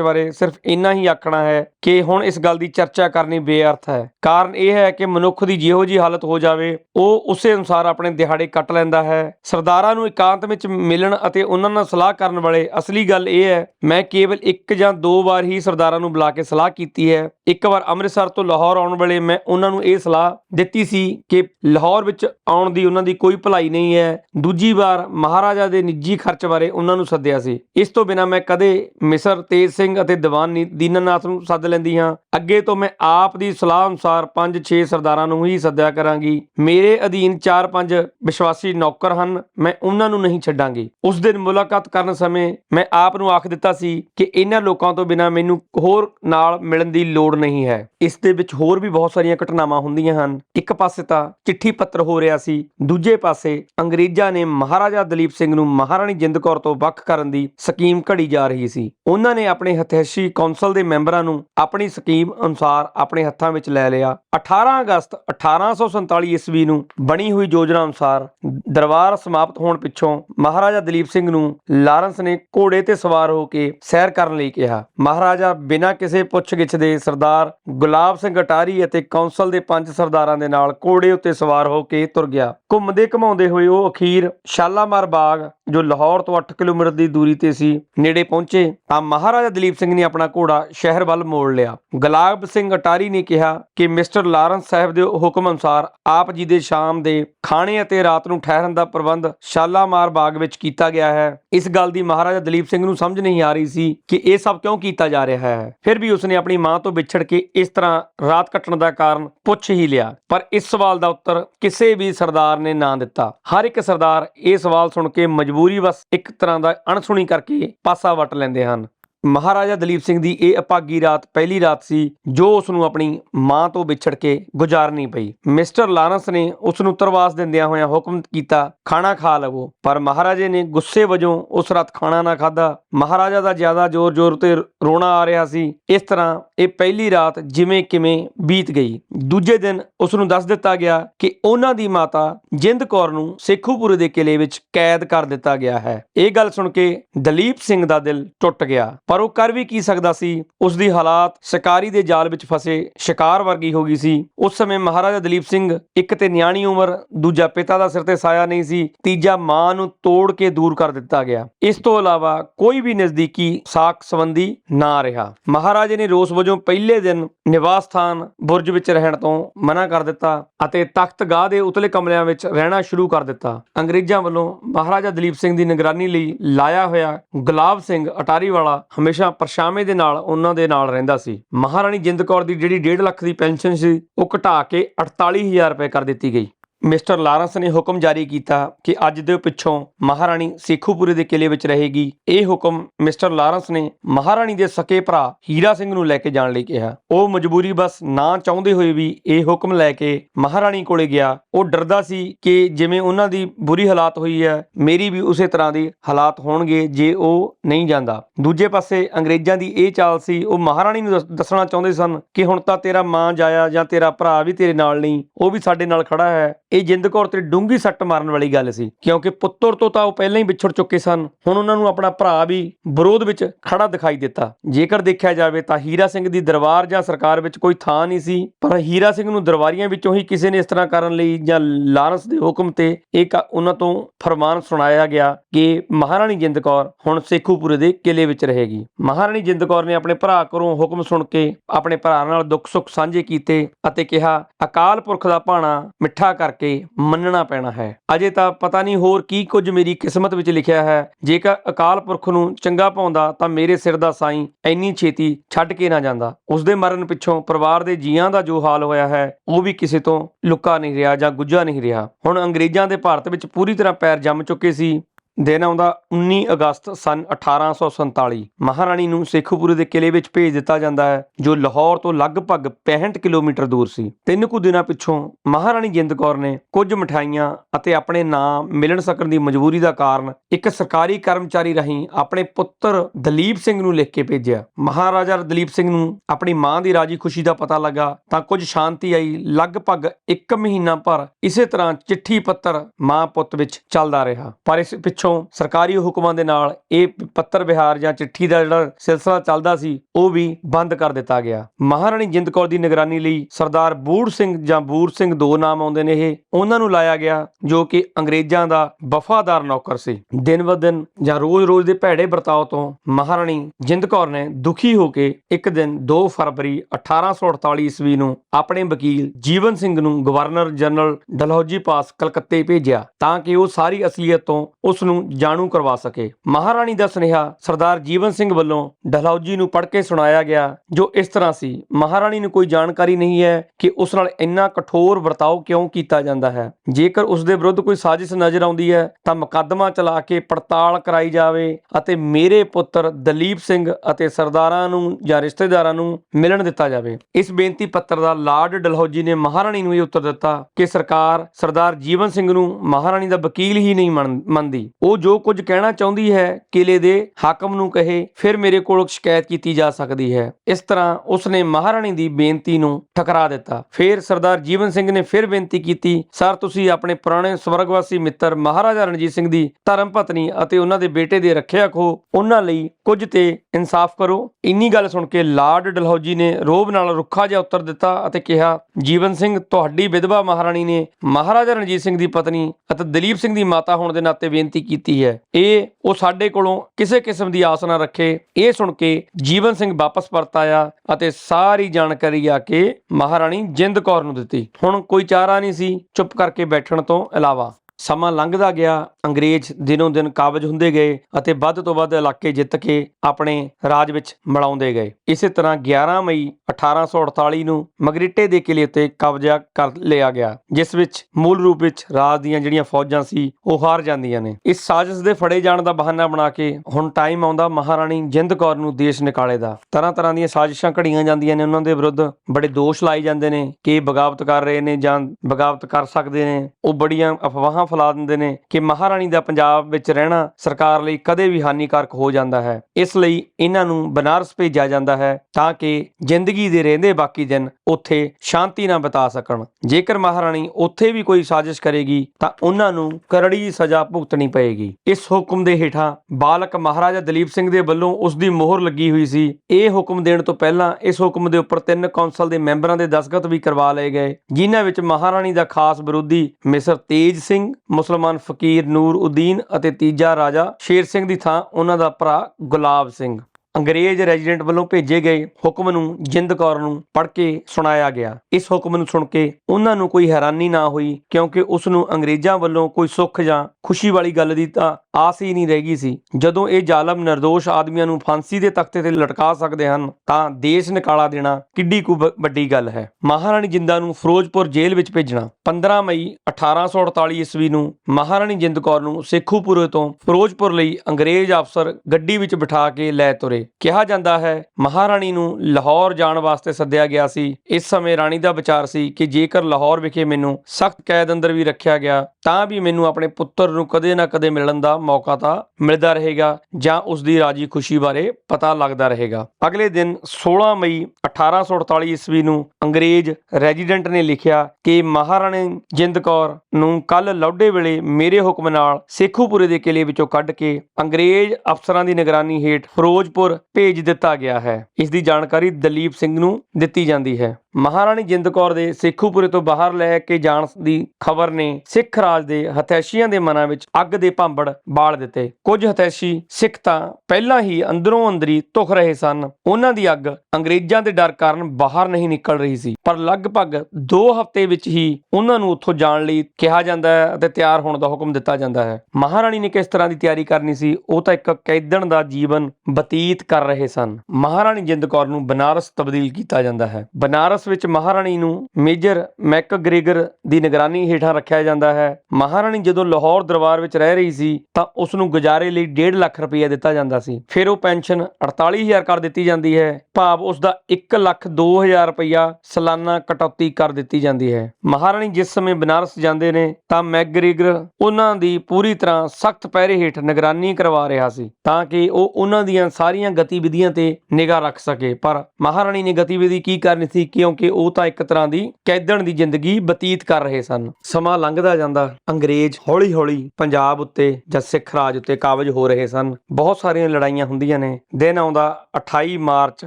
ਬਾਰੇ ਸਿਰਫ ਇੰਨਾ ਹੀ ਆਖਣਾ ਹੈ ਕਿ ਹੁਣ ਇਸ ਗੱਲ ਦੀ ਚਰਚਾ ਕਰਨੀ ਬੇਅਰਥ ਹੈ। ਕਾਰਨ ਇਹ ਹੈ ਕਿ ਮਨੁੱਖ ਦੀ ਜਿਹੋ ਜੀ ਹਾਲਤ ਹੋ ਜਾਵੇ, ਉਹ ਉਸੇ ਅਨੁਸਾਰ ਆਪਣੇ ਦਿਹਾੜੇ ਕੱਟ ਲੈਂਦਾ ਹੈ। ਸਰਦਾਰਾਂ ਨੂੰ ਇਕਾਂਤ ਵਿੱਚ ਮਿਲਣ ਅਤੇ ਉਹਨਾਂ ਨਾਲ ਸਲਾਹ ਕਰਨ ਵਾਲੇ ਅਸਲੀ ਗੱਲ ਇਹ ਹੈ, ਮੈਂ ਕੇਵਲ ਇੱਕ ਜਾਂ ਦੋ ਵਾਰ ਹੀ ਸਰਦਾਰਾਂ ਨੂੰ ਬੁਲਾ ਕੇ ਸਲਾਹ ਕੀਤੀ ਹੈ। ਇੱਕ ਵਾਰ ਅੰਮ੍ਰਿਤਸਰ ਤੋਂ ਲਾਹੌਰ ਆਉਣ ਵੇਲੇ ਮੈਂ ਉਹਨਾਂ ਨੂੰ ਇਹ ਸਲਾਹ ਦਿੱਤੀ ਸੀ ਕਿ ਲਾਹੌਰ ਵਿੱਚ ਆਉਣ ਦੀ ਉਹਨਾਂ ਦੀ ਕੋਈ ਭਲਾਈ ਨਹੀਂ ਹੈ। ਦੂਜੀ ਵਾਰ ਮਹਾਰਾਜਾ ਦੇ ਨਿੱਜੀ ਖਰਚ ਬਾਰੇ ਉਹਨਾਂ ਨੂੰ ਸੱਦਿਆ ਸੀ। ਇਸ ਤੋਂ ਬਿਨਾ ਮੈਂ ਕਦੇ ਮਿਸਰ ਤੇਜ ਸਿੰਘ ਅਤੇ ਦੀਵਾਨ ਨੀ- ਦੀਨਾਨਾਥ ਨੂੰ ਸੱਦ ਲੈਂਦੀ ਹਾਂ। ਅੱਗੇ ਤੋਂ ਮੈਂ ਆਪ ਦੀ ਸਲਾਹ ਅਨੁਸਾਰ 5-6 ਸਰਦਾਰਾਂ ਨੂੰ ਹੀ ਸੱਦਿਆ ਕਰਾਂਗੀ। ਮੇਰੇ ਅਧੀਨ 4-5 ਵਿਸ਼ਵਾਸੀ ਨੌਕਰ ਹਨ। ਮੈਂ ਉਹਨਾਂ ਨੂੰ ਨਹੀਂ ਛੱਡਾਂਗੀ। ਉਸ ਦਿਨ ਮੁਲਾਕਾਤ ਕਰਨ ਸਮੇਂ ਮੈਂ ਆਪ ਨੂੰ ਆਖ ਦਿੱਤਾ ਸੀ ਕਿ ਇਹਨਾਂ ਲੋਕਾਂ ਤੋਂ ਬਿਨਾ ਮੈਨੂੰ ਹੋਰ ਨਾਲ ਮਿਲਣ ਦੀ ਲੋੜ ਨਹੀਂ ਹੈ। ਇਸ ਦੇ ਵਿੱਚ ਹੋਰ ਵੀ ਬਹੁਤ ਸਾਰੀਆਂ ਘਟਨਾਵਾਂ ਹੁੰਦੀਆਂ ਹਨ। ਇੱਕ ਪਾਸੇ ਤਾਂ ਚਿੱਠੀ ਪੱਤਰ ਹੋ ਰਿਹਾ ਸੀ। ਦੂਜੇ ਪਾਸੇ ਅੰਗਰੇਜ਼ਾਂ ਨੇ ਮਹਾਰਾਜਾ ਦਲੀਪ ਸਿੰਘ ਨੂੰ ਮਹਾਰਾਣੀ ਜਿੰਦ ਕੌਰ ਤੋਂ ਵੱਖ ਕਰਨ ਦੀ ਸਕੀਮ ਘੜੀ ਜਾ ਰਹੀ ਸੀ। ਉਹਨਾਂ ਨੇ ਆਪਣੇ ਹਥਿਆਸ਼ੀ ਕੌਂਸਲ ਦੇ ਮੈਂਬਰਾਂ ਨੂੰ ਆਪਣੀ ਸਕੀਮ ਅਨੁਸਾਰ ਆਪਣੇ ਹੱਥਾਂ ਵਿੱਚ ਲੈ ਲਿਆ। 18 ਅਗਸਤ 1847 ਈਸਵੀ ਨੂੰ ਬਣੀ ਹੋਈ ਯੋਜਨਾ ਅਨੁਸਾਰ ਦਰਬਾਰ ਸਮਾਪਤ ਹੋਣ ਪਿੱਛੋਂ ਮਹਾਰਾਜਾ ਦਲੀਪ ਸਿੰਘ ਨੂੰ ਲਾਰੈਂਸ ਨੇ ਘੋੜੇ ਤੇ ਸਵਾਰ ਹੋ ਕੇ ਸੈਰ ਕਰਨ ਲਈ ਕਿਹਾ। ਮਹਾਰਾਜਾ ਬਿਨਾਂ ਕਿਸੇ ਪੁੱਛਗਿੱਛ ਦੇ ਸਰਦਾਰ ਗੁਲਾਬ ਸਿੰਘ ਅਟਾਰੀ ਅਤੇ ਕੌਂਸਲ ਦੇ ਪੰਜ ਸਰਦਾਰਾਂ ਦੇ ਨਾਲ ਘੋੜੇ ਉੱਤੇ ਸਵਾਰ ਹੋ ਕੇ ਤੁਰ ਗਿਆ। ਘੁੰਮਦੇ ਘਮਾਉਂਦੇ ਹੋਏ ਉਹ ਅਖੀਰ ਸ਼ਾਲਾਮਾਰ ਬਾਗ, ਜੋ ਲਾਹੌਰ ਤੋਂ 8 ਕਿਲੋਮੀਟਰ ਦੀ ਦੂਰੀ ਤੇ ਸੀ, ਨੇੜੇ ਪਹੁੰਚੇ ਤਾਂ ਮਹਾਰਾਜਾ ਦਲੀਪ ਸਿੰਘ ਨੇ ਆਪਣਾ ਘੋੜਾ ਸ਼ਹਿਰ ਵੱਲ ਮੋੜ ਲਿਆ। ਗੁਲਾਬ ਸਿੰਘ ਅਟਾਰੀ ਨੇ ਕਿਹਾ ਕਿ ਮਿਸਟਰ ਲਾਰੈਂਸ ਸਾਹਿਬ ਦੇ ਹੁਕਮ ਅਨੁਸਾਰ ਆਪ ਜੀ ਦੇ ਸ਼ਾਮ ਦੇ ਖਾਣੇ ਅਤੇ ਰਾਤ ਨੂੰ ਠਹਿਰਨ ਦਾ ਪ੍ਰਬੰਧ ਸ਼ਾਲਾਮਾਰ ਬਾਗ ਵਿੱਚ ਕੀਤਾ ਗਿਆ ਹੈ। ਇਸ ਗੱਲ ਦੀ ਮਹਾਰਾਜਾ ਦਲੀਪ ਸਿੰਘ ਨੂੰ ਸਮਝ ਨਹੀਂ ਆ ਰਹੀ ਸੀ ਕਿ ਇਹ ਸਭ ਕਿਉਂ ਕੀਤਾ ਜਾ ਰਿਹਾ ਹੈ। ਫਿਰ ਵੀ ਉਸਨੇ ਆਪਣੀ ਮਾਂ ਤੋਂ ਵਿਛੜ ਕੇ ਇਸ ਤਰ੍ਹਾਂ ਰਾਤ ਕੱਟਣ ਦਾ ਕਾਰਨ ਪੁੱਛ ਹੀ ਲਿਆ। ਪਰ ਇਸ ਸਵਾਲ ਦਾ ਉੱਤਰ ਕਿਸੇ ਵੀ ਸਰਦਾਰ ਨੇ ਨਾ ਦਿੱਤਾ। ਹਰ ਇੱਕ ਸਰਦਾਰ ਇਹ ਸਵਾਲ ਸੁਣ ਕੇ ਮਜਬੂਰੀ ਵਸ ਇੱਕ ਤਰ੍ਹਾਂ ਦਾ ਅਣਸੁਣੀ ਕਰਕੇ ਪਾਸਾ ਵੱਟ ਲੈਂਦੇ ਹਨ। ਮਹਾਰਾਜਾ ਦਲੀਪ ਸਿੰਘ ਦੀ ਇਹ ਅਪਾਗੀ ਰਾਤ ਪਹਿਲੀ ਰਾਤ ਸੀ, ਜੋ ਉਸ ਨੂੰ ਆਪਣੀ ਮਾਂ ਤੋਂ ਵਿਛੜ ਕੇ ਗੁਜ਼ਾਰਨੀ ਪਈ। ਮਿਸਟਰ ਲਾਰੈਂਸ ਨੇ ਉਸ ਨੂੰ ਤਰਵਾਸ ਦਿੰਦਿਆਂ ਹੋਇਆਂ ਹੁਕਮ ਕੀਤਾ, ਖਾਣਾ ਖਾ ਲਵੋ। ਪਰ ਮਹਾਰਾਜੇ ਨੇ ਗੁੱਸੇ ਵਜੋਂ ਉਸ ਰਾਤ ਖਾਣਾ ਨਾ ਖਾਦਾ ਮਹਾਰਾਜਾ ਦਾ ਜ਼ਿਆਦਾ ਜ਼ੋਰ-ਜ਼ੋਰ ਤੇ ਰੋਣਾ ਆ ਰਿਹਾ ਸੀ। ਇਸ ਤਰ੍ਹਾਂ ਇਹ ਪਹਿਲੀ ਰਾਤ ਜਿਵੇਂ ਕਿਵੇਂ ਬੀਤ ਗਈ। ਦੂਜੇ ਦਿਨ ਉਸ ਨੂੰ ਦੱਸ ਦਿੱਤਾ ਗਿਆ ਕਿ ਉਹਨਾਂ ਦੀ ਮਾਤਾ ਜਿੰਦ ਕੌਰ ਨੂੰ ਸੇਖੂਪੁਰੇ ਦੇ ਕਿਲੇ ਵਿੱਚ ਕੈਦ ਕਰ ਦਿੱਤਾ ਗਿਆ ਹੈ। ਇਹ ਗੱਲ ਸੁਣ ਕੇ ਦਲੀਪ ਸਿੰਘ ਦਾ ਦਿਲ ਟੁੱਟ ਗਿਆ। ਪਰ ਉਹ ਕਰ ਵੀ ਕੀ ਸਕਦਾ ਸੀ? ਉਸ ਦੀ ਹਾਲਾਤ ਸ਼ਿਕਾਰੀ ਦੇ ਜਾਲ ਵਿੱਚ ਫਸੇ, ਸ਼ਿਕਾਰ ਵਰਗੀ ਹੋ ਗਈ ਸੀ। ਉਸ ਸਮੇਂ ਮਹਾਰਾਜਾ ਦਲੀਪ ਸਿੰਘ ਇੱਕ ਤੇ ਨਿਆਣੀ ਉਮਰ, ਦੂਜਾ ਪਿਤਾ ਦਾ ਸਿਰ ਤੇ ਸਾਇਆ ਨਹੀਂ ਸੀ, ਤੀਜਾ ਮਾਂ ਨੂੰ ਤੋੜ ਕੇ ਦੂਰ ਕਰ ਦਿੱਤਾ ਗਿਆ। ਇਸ ਤੋਂ ਇਲਾਵਾ ਕੋਈ ਵੀ ਨਜ਼ਦੀਕੀ ਸਾਕ ਸੰਬੰਧੀ ਨਾ ਰਿਹਾ। ਮਹਾਰਾਜੇ ਨੇ ਰੋਸ ਵਜੋਂ ਪਹਿਲੇ ਦਿਨ ਨਿਵਾਸ ਸਥਾਨ ਬੁਰਜ ਵਿੱਚ ਰਹਿਣ ਤੋਂ ਮਨਾ ਕਰ ਦਿੱਤਾ ਅਤੇ ਤਖਤ ਗਾਹ ਦੇ ਉਤਲੇ ਕਮਰਿਆਂ ਵਿੱਚ ਰਹਿਣਾ ਸ਼ੁਰੂ ਕਰ ਦਿੱਤਾ। ਅੰਗਰੇਜ਼ਾਂ ਵੱਲੋਂ ਮਹਾਰਾਜਾ ਦਲੀਪ ਸਿੰਘ ਦੀ ਨਿਗਰਾਨੀ ਲਈ ਲਾਇਆ ਹੋਇਆ ਗੁਲਾਬ ਸਿੰਘ ਅਟਾਰੀ ਵਾਲਾ ਹਮੇਸ਼ਾ ਪਰਛਾਵੇਂ ਦੇ ਨਾਲ, ਉਹਨਾਂ ਦੇ ਨਾਲ ਰਹਿੰਦਾ ਸੀ। ਮਹਾਰਾਣੀ ਜਿੰਦ ਕੌਰ ਦੀ ਜਿਹੜੀ 1.5 ਲੱਖ ਦੀ ਪੈਨਸ਼ਨ ਸੀ, ਉਹ ਘਟਾ ਕੇ 48000 ਰੁਪਏ ਕਰ ਦਿੱਤੀ ਗਈ। ਮਿਸਟਰ ਲਾਰੈਂਸ ਨੇ ਹੁਕਮ ਜਾਰੀ ਕੀਤਾ ਕਿ ਅੱਜ ਦੇ ਪਿੱਛੋਂ ਮਹਾਰਾਣੀ ਸੇਖੂਪੁਰੇ ਦੇ ਕਿਲੇ ਵਿੱਚ ਰਹੇਗੀ। ਇਹ ਹੁਕਮ ਮਿਸਟਰ ਲਾਰੈਂਸ ਨੇ ਮਹਾਰਾਣੀ ਦੇ ਸਕੇ ਭਰਾ ਹੀਰਾ ਸਿੰਘ ਨੂੰ ਲੈ ਕੇ ਜਾਣ ਲਈ ਕਿਹਾ। ਉਹ ਮਜਬੂਰੀ ਬਸ ਨਾ ਚਾਹੁੰਦੇ ਹੋਏ ਵੀ ਇਹ ਹੁਕਮ ਲੈ ਕੇ ਮਹਾਰਾਣੀ ਕੋਲੇ ਗਿਆ। ਉਹ ਡਰਦਾ ਸੀ ਕਿ ਜਿਵੇਂ ਉਹਨਾਂ ਦੀ ਬੁਰੀ ਹਾਲਾਤ ਹੋਈ ਹੈ, ਮੇਰੀ ਵੀ ਉਸੇ ਤਰ੍ਹਾਂ ਦੀ ਹਾਲਾਤ ਹੋਣਗੇ ਜੇ ਉਹ ਨਹੀਂ ਜਾਂਦਾ। ਦੂਜੇ ਪਾਸੇ ਅੰਗਰੇਜ਼ਾਂ ਦੀ ਇਹ ਚਾਲ ਸੀ, ਉਹ ਮਹਾਰਾਣੀ ਨੂੰ ਦੱਸ- ਦੱਸਣਾ ਚਾਹੁੰਦੇ ਸਨ ਕਿ ਹੁਣ ਤਾਂ ਤੇਰਾ ਮਾਂ ਜਾਇਆ ਜਾਂ ਤੇਰਾ ਭਰਾ ਵੀ ਤੇਰੇ ਨਾਲ ਨਹੀਂ, ਉਹ ਵੀ ਸਾਡੇ ਨਾਲ ਖੜਾ ਹੈ। ਇਹ ਜਿੰਦ ਕੌਰ ਤੇ ਡੂੰਗੀ ਸੱਟ ਮਾਰਨ ਵਾਲੀ ਗੱਲ ਸੀ। ਕਿਉਂਕਿ ਪੁੱਤਰ ਤੋਂ ਤਾਂ ਉਹ ਪਹਿਲਾਂ ਹੀ ਵਿਛੜ ਚੁੱਕੇ ਸਨ। ਹੁਣ ਉਹਨਾਂ ਨੂੰ ਆਪਣਾ ਭਰਾ ਵੀ ਵਿਰੋਧ ਵਿੱਚ ਖੜਾ ਦਿਖਾਈ ਦਿੱਤਾ। ਜੇਕਰ ਦੇਖਿਆ ਜਾਵੇ ਤਾਂ ਹੀਰਾ ਸਿੰਘ ਦੀ ਦਰਬਾਰ ਜਾਂ ਸਰਕਾਰ ਵਿੱਚ ਕੋਈ ਥਾਂ ਨਹੀਂ ਸੀ। ਪਰ ਹੀਰਾ ਸਿੰਘ ਨੂੰ ਦਰਬਾਰੀਆਂ ਵਿੱਚੋਂ ਹੀ ਕਿਸੇ ਨੇ ਇਸ ਤਰ੍ਹਾਂ ਕਰਨ ਲਈ ਜਾਂ ਲਾਰੈਂਸ ਦੇ ਹੁਕਮ ਤੇ ਇੱਕ ਉਹਨਾਂ ਤੋਂ ਫਰਮਾਨ ਸੁਣਾਇਆ ਗਿਆ ਕਿ ਮਹਾਰਾਣੀ ਜਿੰਦ ਕੌਰ ਹੁਣ ਸੇਖੂਪੁਰੇ ਦੇ ਕਿਲੇ ਵਿੱਚ ਰਹੇਗੀ। ਮਹਾਰਾਣੀ ਜਿੰਦ ਕੌਰ ਨੇ ਆਪਣੇ ਭਰਾ ਕੋਲੋਂ ਹੁਕਮ ਸੁਣ ਕੇ ਆਪਣੇ ਭਰਾ ਨਾਲ ਦੁੱਖ ਸੁੱਖ ਸਾਂਝੇ ਕੀਤੇ ਅਤੇ ਕਿਹਾ, ਅਕਾਲ ਪੁਰਖ ਦਾ ਭਾਣਾ ਮਿੱਠਾ ਕਰ ਕਰਕੇ ਮੰਨਣਾ ਪੈਣਾ ਹੈ। ਅਜੇ ਤਾਂ ਪਤਾ ਨਹੀਂ ਹੋਰ ਕੀ ਕੁਝ ਮੇਰੀ ਕਿਸਮਤ ਵਿੱਚ ਲਿਖਿਆ ਹੈ। ਜੇਕਰ ਅਕਾਲ ਪੁਰਖ ਨੂੰ ਚੰਗਾ ਪਾਉਂਦਾ ਤਾਂ ਮੇਰੇ ਸਿਰ ਦਾ ਸਾਈਂ ਇੰਨੀ ਛੇਤੀ ਛੱਡ ਕੇ ਨਾ ਜਾਂਦਾ। ਉਸ ਦੇ ਮਰਨ ਪਿੱਛੋਂ ਪਰਿਵਾਰ ਦੇ ਜੀਆਂ ਦਾ ਜੋ ਹਾਲ ਹੋਇਆ ਹੈ, ਉਹ ਵੀ ਕਿਸੇ ਤੋਂ ਲੁਕਾ ਨਹੀਂ ਰਿਹਾ ਜਾਂ ਗੁੱਜਾ ਨਹੀਂ ਰਿਹਾ। ਹੁਣ ਅੰਗਰੇਜ਼ਾਂ ਦੇ ਭਾਰਤ ਵਿੱਚ ਪੂਰੀ ਤਰ੍ਹਾਂ ਪੈਰ ਜੰਮ ਚੁੱਕੇ ਸੀ। ਦਿਨ ਆਉਂਦਾ 19 ਅਗਸਤ ਸਨ 1847 ਮਹਾਰਾਣੀ ਨੂੰ ਸੇਖੂਪੁਰੇ ਦੇ ਕਿਲੇ ਵਿੱਚ ਭੇਜ ਦਿੱਤਾ ਜਾਂਦਾ ਹੈ, ਜੋ ਲਾਹੌਰ ਤੋਂ ਲਗਭਗ 65 ਕਿਲੋਮੀਟਰ ਦੂਰ ਸੀ। ਤਿੰਨ ਕੁ ਦਿਨਾਂ ਪਿੱਛੋਂ ਮਹਾਰਾਣੀ ਜਿੰਦ ਕੌਰ ਨੇ ਕੁਝ ਮਠਾਈਆਂ ਅਤੇ ਆਪਣੇ ਨਾਮ ਮਿਲਣ ਸਕਣ ਦੀ ਮਜਬੂਰੀ ਦਾ ਕਾਰਨ ਇੱਕ ਸਰਕਾਰੀ ਕਰਮਚਾਰੀ ਰਾਹੀਂ ਆਪਣੇ ਪੁੱਤਰ ਦਲੀਪ ਸਿੰਘ ਨੂੰ ਲਿਖ ਕੇ ਭੇਜਿਆ। ਮਹਾਰਾਜਾ ਦਲੀਪ ਸਿੰਘ ਨੂੰ ਆਪਣੀ ਮਾਂ ਦੀ ਰਾਜੀ ਖੁਸ਼ੀ ਦਾ ਪਤਾ ਲੱਗਾ ਤਾਂ ਕੁਝ ਸ਼ਾਂਤੀ ਆਈ। ਲਗਭਗ 1 ਮਹੀਨਾ ਭਰ ਇਸੇ ਤਰ੍ਹਾਂ ਚਿੱਠੀ ਪੱਤਰ ਮਾਂ ਪੁੱਤ ਵਿੱਚ ਚੱਲਦਾ ਰਿਹਾ। ਪਰ ਇਸ ਪਿੱਛੋਂ ਪਿੱਛੋਂ ਸਰਕਾਰੀ ਹੁਕਮਾਂ ਦੇ ਨਾਲ ਇਹ ਪੱਤਰ, ਵਿਹਾਰ ਜਾਂ ਚਿੱਠੀ ਦਾ ਜਿਹੜਾ ਸਿਲਸਿਲਾ ਚੱਲਦਾ ਸੀ, ਉਹ ਵੀ ਬੰਦ ਕਰ ਦਿੱਤਾ ਗਿਆ। ਮਹਾਰਾਣੀ ਜਿੰਦ ਕੌਰ ਦੀ ਨਿਗਰਾਨੀ ਲਈ ਸਰਦਾਰ ਬੂੜ ਸਿੰਘ ਜਾਂ ਬੂਰ ਸਿੰਘ ਦੋ ਨਾਮ ਆਉਂਦੇ ਨੇ ਇਹ। ਉਹਨਾਂ ਨੂੰ ਲਾਇਆ ਗਿਆ ਜੋ ਕਿ ਅੰਗਰੇਜ਼ਾਂ ਦਾ ਵਫਾਦਾਰ ਨੌਕਰ ਸੀ। ਦਿਨ ਬ ਦਿਨ ਜਾਂ ਰੋਜ਼-ਰੋਜ਼ ਦੇ ਭੈੜੇ ਵਰਤਾਓ ਤੋਂ ਮਹਾਰਾਣੀ ਜਿੰਦ ਕੌਰ ਨੇ ਦੁਖੀ ਹੋ ਕੇ ਇੱਕ ਦਿਨ 2 ਫਰਵਰੀ 1848 ਈਸਵੀ ਨੂੰ ਆਪਣੇ ਵਕੀਲ ਜੀਵਨ ਸਿੰਘ ਨੂੰ ਗਵਰਨਰ ਜਨਰਲ ਡਲਹੌਜੀ ਪਾਸ ਕਲਕੱਤੇ ਭੇਜਿਆ, ਤਾਂ ਕਿ ਉਹ ਸਾਰੀ ਅਸਲੀਅਤ ਤੋਂ ਉਸ ਨੂੰ ਜਾਣੂ ਕਰਵਾ ਸਕੇ। ਮਹਾਰਾਣੀ ਦਾ ਸੁਨੇਹਾ ਸਰਦਾਰ ਜੀਵਨ ਸਿੰਘ ਵੱਲੋਂ ਡਲਹੌਜੀ ਨੂੰ ਪੜ੍ਹ ਕੇ ਸੁਣਾਇਆ ਗਿਆ, ਜੋ ਇਸ ਤਰ੍ਹਾਂ ਸੀ। ਮਹਾਰਾਣੀ ਨੂੰ ਕੋਈ ਜਾਣਕਾਰੀ ਨਹੀਂ ਹੈ ਕਿ ਉਸ ਨਾਲ ਇੰਨਾ ਕਠੋਰ ਵਰਤਾਓ ਕਿਉਂ ਕੀਤਾ ਜਾਂਦਾ ਹੈ। ਜੇਕਰ ਉਸ ਦੇ ਵਿਰੁੱਧ ਕੋਈ ਸਾਜ਼ਿਸ਼ ਨਜ਼ਰ ਆਉਂਦੀ ਹੈ, ਤਾਂ ਮੁਕੱਦਮਾ ਚਲਾ ਕੇ ਪੜਤਾਲ ਕਰਾਈ ਜਾਵੇ ਅਤੇ ਮੇਰੇ ਪੁੱਤਰ ਦਲੀਪ ਸਿੰਘ ਅਤੇ ਸਰਦਾਰਾਂ ਨੂੰ ਜਾਂ ਰਿਸ਼ਤੇਦਾਰਾਂ ਨੂੰ ਮਿਲਣ ਦਿੱਤਾ ਜਾਵੇ। ਇਸ ਬੇਨਤੀ ਪੱਤਰ ਦਾ ਲਾਰਡ ਡਲਹੌਜੀ ਨੇ ਮਹਾਰਾਣੀ ਨੂੰ ਇਹ ਉੱਤਰ ਦਿੱਤਾ ਕਿ ਸਰਕਾਰ, ਸਰਦਾਰ ਜੀਵਨ ਸਿੰਘ ਨੂੰ ਮਹਾਰਾਣੀ ਦਾ ਵਕੀਲ ਹੀ ਨਹੀਂ ਮੰਨ- ਮੰਨਦੀ। ਉਹ ਜੋ ਕੁਝ ਕਹਿਣਾ ਚਾਹੁੰਦੀ ਹੈ, ਕਿਲੇ ਦੇ ਹਾਕਮ ਨੂੰ ਕਹੇ, ਫਿਰ ਮੇਰੇ ਕੋਲ ਸ਼ਿਕਾਇਤ ਕੀਤੀ ਜਾ ਸਕਦੀ ਹੈ। ਇਸ ਤਰ੍ਹਾਂ ਉਸਨੇ ਮਹਾਰਾਣੀ ਦੀ ਬੇਨਤੀ ਨੂੰ ਠਕਰਾ ਦਿੱਤਾ। ਫਿਰ ਸਰਦਾਰ ਜੀਵਨ ਸਿੰਘ ਨੇ ਫਿਰ ਬੇਨਤੀ ਕੀਤੀ, ਸਰ, ਤੁਸੀਂ ਆਪਣੇ ਪੁਰਾਣੇ ਸਵਰਗਵਾਸੀ ਮਿੱਤਰ ਮਹਾਰਾਜਾ ਰਣਜੀਤ ਸਿੰਘ ਦੀ ਧਰਮ ਪਤਨੀ ਅਤੇ ਉਹਨਾਂ ਦੇ ਬੇਟੇ ਦੇ ਰੱਖਿਅਕ ਹੋ ਉਹਨਾਂ ਲਈ ਕੁਝ ਤੇ ਇਨਸਾਫ ਕਰੋ। ਇੰਨੀ ਗੱਲ ਸੁਣ ਕੇ ਲਾਰਡ ਡਲਹੌਜੀ ਨੇ ਰੋਬ ਨਾਲ ਰੁੱਖਾ ਜਿਹਾ ਉੱਤਰ ਦਿੱਤਾ ਅਤੇ ਕਿਹਾ, ਜੀਵਨ ਸਿੰਘ, ਤੁਹਾਡੀ ਵਿਧਵਾ ਮਹਾਰਾਣੀ ਨੇ ਮਹਾਰਾਜਾ ਰਣਜੀਤ ਸਿੰਘ ਦੀ ਪਤਨੀ ਅਤੇ ਦਲੀਪ ਸਿੰਘ ਦੀ ਮਾਤਾ ਹੋਣ ਦੇ ਨਾਤੇ ਬੇਨਤੀ ਕੀਤੀ ਹੈ। ਇਹ ਉਹ ਸਾਡੇ ਕੋਲੋਂ ਕਿਸੇ ਕਿਸਮ ਦੀ ਆਸ ਨਾ ਰੱਖੇ। ਇਹ ਸੁਣ ਕੇ ਜੀਵਨ ਸਿੰਘ ਵਾਪਸ ਪਰਤ ਆਇਆ ਅਤੇ ਸਾਰੀ ਜਾਣਕਾਰੀ ਆ ਕੇ ਮਹਾਰਾਣੀ ਜਿੰਦ ਕੌਰ ਨੂੰ ਦਿੱਤੀ। ਹੁਣ ਕੋਈ ਚਾਰਾ ਨਹੀਂ ਸੀ ਚੁੱਪ ਕਰਕੇ ਬੈਠਣ ਤੋਂ ਇਲਾਵਾ। ਸਮਾਂ ਲੰਘਦਾ ਗਿਆ, ਅੰਗਰੇਜ਼ ਦਿਨੋਂ ਦਿਨ ਕਾਬਜ ਹੁੰਦੇ ਗਏ ਅਤੇ ਵੱਧ ਤੋਂ ਵੱਧ ਇਲਾਕੇ ਜਿੱਤ ਕੇ ਆਪਣੇ ਰਾਜ ਵਿੱਚ ਮਿਲਾਉਂਦੇ ਗਏ। ਇਸੇ ਤਰ੍ਹਾਂ 11 ਮਈ 1848 ਨੂੰ ਮਗਰੀਟੇ ਦੇ ਕਿਲੇ ਉੱਤੇ ਕਬਜ਼ਾ ਕਰ ਲਿਆ ਗਿਆ, ਜਿਸ ਵਿੱਚ ਮੂਲ ਰੂਪ ਵਿੱਚ ਰਾਜ ਦੀਆਂ ਜਿਹੜੀਆਂ ਫੌਜਾਂ ਸੀ, ਉਹ ਹਾਰ ਜਾਂਦੀਆਂ ਨੇ। ਇਸ ਸਾਜ਼ਿਸ਼ ਦੇ ਫੜੇ ਜਾਣ ਦਾ ਬਹਾਨਾ ਬਣਾ ਕੇ ਹੁਣ ਟਾਈਮ ਆਉਂਦਾ ਮਹਾਰਾਣੀ ਜਿੰਦ ਕੌਰ ਨੂੰ ਦੇਸ਼ ਨਿਕਾਲੇ ਦਾ। ਤਰ੍ਹਾਂ ਤਰ੍ਹਾਂ ਦੀਆਂ ਸਾਜ਼ਿਸ਼ਾਂ ਘੜੀਆਂ ਜਾਂਦੀਆਂ ਨੇ ਉਹਨਾਂ ਦੇ ਵਿਰੁੱਧ। ਬੜੇ ਦੋਸ਼ ਲਾਏ ਜਾਂਦੇ ਨੇ ਕਿ ਬਗਾਵਤ ਕਰ ਰਹੇ ਨੇ ਜਾਂ ਬਗਾਵਤ ਕਰ ਸਕਦੇ ਨੇ। ਉਹ ਬੜੀਆਂ ਅਫਵਾਹਾਂ ਫੈਲਾ ਦਿੰਦੇ ਨੇ ਕਿ ਮਹਾਰਾਣੀ ਦਾ ਪੰਜਾਬ ਵਿੱਚ ਰਹਿਣਾ ਸਰਕਾਰ ਲਈ ਕਦੇ ਵੀ ਹਾਨੀਕਾਰਕ ਹੋ ਜਾਂਦਾ ਹੈ। ਇਸ ਲਈ ਇਹਨਾਂ ਨੂੰ ਬਨਾਰਸ ਭੇਜਿਆ ਜਾਂਦਾ ਹੈ ਤਾਂ ਕਿ ਜ਼ਿੰਦਗੀ ਦੇ ਰਹਿੰਦੇ ਬਾਕੀ ਦਿਨ ਉੱਥੇ ਸ਼ਾਂਤੀ ਨਾਲ ਬਿਤਾ ਸਕਣ। ਜੇਕਰ ਮਹਾਰਾਣੀ ਉੱਥੇ ਵੀ ਕੋਈ ਸਾਜ਼ਿਸ਼ ਕਰੇਗੀ ਤਾਂ ਉਹਨਾਂ ਨੂੰ ਕਰੜੀ ਸਜ਼ਾ ਭੁਗਤਣੀ ਪਏਗੀ। ਇਸ ਹੁਕਮ ਦੇ ਹੇਠਾਂ ਬਾਲਕ ਮਹਾਰਾਜਾ ਦਲੀਪ ਸਿੰਘ ਦੇ ਵੱਲੋਂ ਉਸ ਦੀ ਮੋਹਰ ਲੱਗੀ ਹੋਈ ਸੀ। ਇਹ ਹੁਕਮ ਦੇਣ ਤੋਂ ਪਹਿਲਾਂ ਇਸ ਹੁਕਮ ਦੇ ਉੱਪਰ ਤਿੰਨ ਕੌਂਸਲ ਦੇ ਮੈਂਬਰਾਂ ਦੇ ਦਸਖਤ ਵੀ ਕਰਵਾ ਲਏ ਗਏ, ਜਿਨ੍ਹਾਂ ਵਿੱਚ ਮਹਾਰਾਣੀ ਦਾ ਖਾਸ ਵਿਰੋਧੀ ਮਿਸਰ ਤੇਜ ਸਿੰਘ ਮੁਸਲਮਾਨ ਫਕੀਰ ਨੂਰ ਉਦੀਨ ਅਤੇ ਤੀਜਾ ਰਾਜਾ ਸ਼ੇਰ ਸਿੰਘ ਦੀ ਥਾਂ, ਉਹਨਾਂ ਦਾ ਭਰਾ ਗੁਲਾਬ ਸਿੰਘ। ਅੰਗਰੇਜ਼ ਰੈਜ਼ੀਡੈਂਟ ਵੱਲੋਂ ਭੇਜੇ ਗਏ ਹੁਕਮ ਨੂੰ ਜਿੰਦ ਕੌਰ ਨੂੰ ਪੜ੍ਹ ਕੇ ਸੁਣਾਇਆ ਗਿਆ। ਇਸ ਹੁਕਮ ਨੂੰ ਸੁਣ ਕੇ ਉਹਨਾਂ ਨੂੰ ਕੋਈ ਹੈਰਾਨੀ ਨਾ ਹੋਈ, ਕਿਉਂਕਿ ਉਸ ਨੂੰ ਅੰਗਰੇਜ਼ਾਂ ਵੱਲੋਂ ਕੋਈ ਸੁੱਖ ਜਾਂ ਖੁਸ਼ੀ ਵਾਲੀ ਗੱਲ ਦੀ ਤਾਂ ਆਸ ਹੀ ਨਹੀਂ ਰਹਿ ਗਈ ਸੀ। ਜਦੋਂ ਇਹ ਜ਼ਾਲਮ નિર્ਦੋਸ਼ ਆਦਮੀਆਂ ਨੂੰ ਫਾਂਸੀ ਦੇ ਤਖਤੇ ਤੇ ਲਟਕਾ ਸਕਦੇ ਹਨ, ਤਾਂ ਦੇਸ਼ ਨਿਕਾਲਾ ਦੇਣਾ ਕਿੱਡੀ ਕੁ ਵ- ਵੱਡੀ ਗੱਲ ਹੈ। ਮਹਾਰਾਣੀ ਜਿੰਦਾ ਨੂੰ ਫਿਰੋਜ਼ਪੁਰ ਜੇਲ੍ਹ ਵਿੱਚ ਭੇਜਣਾ। 15 ਮਈ 1848 ਈਸਵੀ ਨੂੰ ਮਹਾਰਾਣੀ ਜਿੰਦ ਕੌਰ ਨੂੰ ਸੇਖੂਪੁਰੇ ਤੋਂ ਫਿਰੋਜ਼ਪੁਰ ਲਈ ਅੰਗਰੇਜ਼ ਅਫਸਰ ਗੱਡੀ ਵਿੱਚ ਬਿਠਾ ਕੇ ਲੈ ਤੁਰੇ। ਕਿਹਾ ਜਾਂਦਾ ਹੈ, ਮਹਾਰਾਣੀ ਨੂੰ ਲਾਹੌਰ ਜਾਣ ਵਾਸਤੇ ਸੱਦਿਆ ਗਿਆ ਸੀ। ਇਸ ਸਮੇਂ ਰਾਣੀ ਦਾ ਵਿਚਾਰ ਸੀ ਕਿ ਜੇਕਰ ਲਾਹੌਰ ਵਿਖੇ ਮੈਨੂੰ ਸਖਤ ਕੈਦ ਅੰਦਰ ਵੀ ਰੱਖਿਆ ਗਿਆ, ਤਾਂ ਵੀ ਮੈਨੂੰ ਆਪਣੇ ਪੁੱਤਰ ਨੂੰ ਕਦੇ ਨਾ ਕਦੇ ਮਿਲਣ ਦਾ ਮੌਕਾ ਤਾਂ ਮਿਲਦਾ ਰਹੇਗਾ ਜਾਂ ਉਸ ਦੀ ਰਾਜੀ ਖੁਸ਼ੀ ਬਾਰੇ ਪਤਾ ਲੱਗਦਾ ਰਹੇਗਾ। ਅਗਲੇ ਦਿਨ 16 ਮਈ 1848 ਈਸਵੀ ਨੂੰ ਅੰਗਰੇਜ਼ ਰੈਜ਼ੀਡੈਂਟ ਨੇ ਲਿਖਿਆ ਕਿ ਮਹਾਰਾਣੀ ਜਿੰਦ ਕੌਰ ਨੂੰ ਕੱਲ ਲੌਡੇ ਵੇਲੇ ਮੇਰੇ ਹੁਕਮ ਨਾਲ ਸੇਖੂਪੁਰੇ ਦੇ ਕਿਲੇ ਵਿੱਚੋਂ ਕੱਢ ਕੇ ਅੰਗਰੇਜ਼ ਅਫਸਰਾਂ ਦੀ ਨਿਗਰਾਨੀ ਹੇਠ ਫਿਰੋਜ਼ਪੁਰ ਭੇਜ ਦਿੱਤਾ ਗਿਆ ਹੈ। ਇਸ ਦੀ ਜਾਣਕਾਰੀ ਦਲੀਪ ਸਿੰਘ ਨੂੰ ਦਿੱਤੀ ਜਾਂਦੀ ਹੈ। ਮਹਾਰਾਣੀ ਜਿੰਦ ਕੌਰ ਦੇ ਸੇਖੂਪੁਰੇ ਤੋਂ ਬਾਹਰ ਲੈ ਕੇ ਜਾਣ ਦੀ ਖਬਰ ਨੇ ਸਿੱਖ ਰਾਜ ਦੇ ਹਤੈਸ਼ੀਆਂ ਦੇ ਮਨਾਂ ਵਿੱਚ ਅੱਗ ਦੇ ਭਾਂਬੜ ਬਾਲ ਦਿੱਤੇ। ਕੁਝ ਹਤੈਸ਼ੀ ਸਿੱਖ ਤਾਂ ਪਹਿਲਾਂ ਹੀ ਅੰਦਰੋਂ ਅੰਦਰੀ ਧੁਖ ਰਹੇ ਸਨ। ਉਹਨਾਂ ਦੀ ਅੱਗ ਅੰਗਰੇਜ਼ਾਂ ਦੇ ਡਰ ਕਾਰਨ ਬਾਹਰ ਨਹੀਂ ਨਿਕਲ ਰਹੀ ਸੀ। ਪਰ ਲਗਭਗ 2 ਹਫ਼ਤੇ ਵਿੱਚ ਹੀ ਉਹਨਾਂ ਨੂੰ ਉੱਥੋਂ ਜਾਣ ਲਈ ਕਿਹਾ ਜਾਂਦਾ ਹੈ ਅਤੇ ਤਿਆਰ ਹੋਣ ਦਾ ਹੁਕਮ ਦਿੱਤਾ ਜਾਂਦਾ ਹੈ। ਮਹਾਰਾਣੀ ਨੇ ਕਿਸ ਤਰ੍ਹਾਂ ਦੀ ਤਿਆਰੀ ਕਰਨੀ ਸੀ, ਉਹ ਤਾਂ ਇੱਕ ਕੈਦਣ ਦਾ ਜੀਵਨ ਬਤੀਤ ਕਰ ਰਹੇ ਸਨ। ਮਹਾਰਾਣੀ ਜਿੰਦ ਕੌਰ ਨੂੰ ਬਨਾਰਸ ਤਬਦੀਲ ਕੀਤਾ ਜਾਂਦਾ ਹੈ। ਬਨਾਰਸ ਵਿੱਚ ਮਹਾਰਾਣੀ ਨੂੰ ਮੇਜਰ ਮੈਕਗ੍ਰੇਗਰ ਦੀ ਨਿਗਰਾਨੀ ਹੇਠਾਂ ਰੱਖਿਆ ਜਾਂਦਾ ਹੈ। ਮਹਾਰਾਣੀ ਜਦੋਂ ਲਾਹੌਰ ਦਰਬਾਰ ਵਿੱਚ ਰਹਿ ਰਹੀ ਸੀ, ਤਾਂ ਉਸ ਨੂੰ ਗੁਜ਼ਾਰੇ ਲਈ 1.5 ਲੱਖ ਰੁਪਏ ਦਿੱਤਾ ਜਾਂਦਾ ਸੀ। ਫਿਰ ਉਹ ਪੈਨਸ਼ਨ 48000 ਕਰ ਦਿੱਤੀ ਜਾਂਦੀ ਹੈ। ਭਾਵ ਉਸ ਦਾ 1 ਲੱਖ 2000 ਰੁਪਇਆ ਸਾਲਾਨਾ ਕਟੌਤੀ ਕਰ ਦਿੱਤੀ ਜਾਂਦੀ ਹੈ। ਮਹਾਰਾਣੀ ਜਿਸ ਸਮੇਂ ਬਨਾਰਸ ਜਾਂਦੇ ਨੇ, ਤਾਂ ਮੈਕਗ੍ਰੇਗਰ ਉਹਨਾਂ ਦੀ ਪੂਰੀ ਤਰ੍ਹਾਂ ਸਖਤ ਪਹਿਰੇ ਹੇਠ ਨਿਗਰਾਨੀ ਕਰਵਾ ਰਿਹਾ ਸੀ, ਤਾਂ ਕਿ ਉਹ ਉਹਨਾਂ ਦੀਆਂ ਸਾਰੀਆਂ ਗਤੀਵਿਧੀਆਂ ਤੇ ਨਿਗਾਹ ਰੱਖ ਸਕੇ। ਪਰ ਮਹਾਰਾਣੀ ਨੇ ਗਤੀਵਿਧੀ ਕੀ ਕਰਨੀ ਸੀ, ਕਿਉਂ ਕਿਉਂਕਿ ਉਹ ਤਾਂ ਇੱਕ ਤਰ੍ਹਾਂ ਦੀ ਕੈਦਣ ਦੀ ਜ਼ਿੰਦਗੀ ਬਤੀਤ ਕਰ ਰਹੇ ਸਨ। ਸਮਾਂ ਲੰਘਦਾ ਜਾਂਦਾ, ਅੰਗਰੇਜ਼ ਹੌਲੀ-ਹੌਲੀ ਪੰਜਾਬ ਉੱਤੇ ਜਾਂ ਸਿੱਖ ਰਾਜ ਉੱਤੇ ਕਾਬਜ ਹੋ ਰਹੇ ਸਨ। ਬਹੁਤ ਸਾਰੀਆਂ ਲੜਾਈਆਂ ਹੁੰਦੀਆਂ ਨੇ। ਦਿਨ ਆਉਂਦਾ 28 ਮਾਰਚ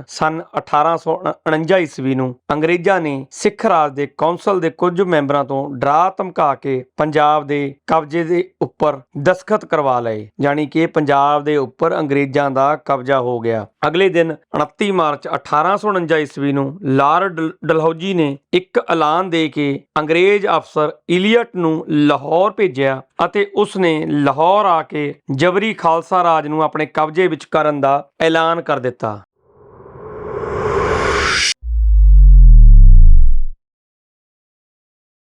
ਸਨ 1849 ਈਸਵੀ ਨੂੰ ਅੰਗਰੇਜ਼ਾਂ ਨੇ ਸਿੱਖ ਰਾਜ ਦੇ ਕੌਂਸਲ ਦੇ ਕੁਝ ਮੈਂਬਰਾਂ ਤੋਂ ਡਰਾ ਧਮਕਾ ਕੇ ਪੰਜਾਬ ਦੇ ਕਬਜ਼ੇ ਦੇ ਉੱਪਰ ਦਸਖਤ ਕਰਵਾ ਲਏ। ਯਾਨੀ ਕਿ ਪੰਜਾਬ ਦੇ ਉੱਪਰ ਅੰਗਰੇਜ਼ਾਂ ਦਾ ਕਬਜ਼ਾ ਹੋ ਗਿਆ। ਅਗਲੇ ਦਿਨ 29 ਮਾਰਚ 1849 ਈਸਵੀ ਨੂੰ ਲਾਰਡ ਡਲਹੌਜੀ ਨੇ ਇੱਕ ਐਲਾਨ ਦੇ ਕੇ ਅੰਗਰੇਜ਼ ਅਫਸਰ ਇਲੀਅਟ ਨੂੰ ਲਾਹੌਰ ਭੇਜਿਆ ਅਤੇ ਉਸ ਨੇ ਲਾਹੌਰ ਆ ਕੇ ਜਬਰੀ ਖਾਲਸਾ ਰਾਜ ਨੂੰ ਆਪਣੇ ਕਬਜ਼ੇ ਵਿੱਚ ਕਰਨ ਦਾ ਐਲਾਨ ਕਰ ਦਿੱਤਾ।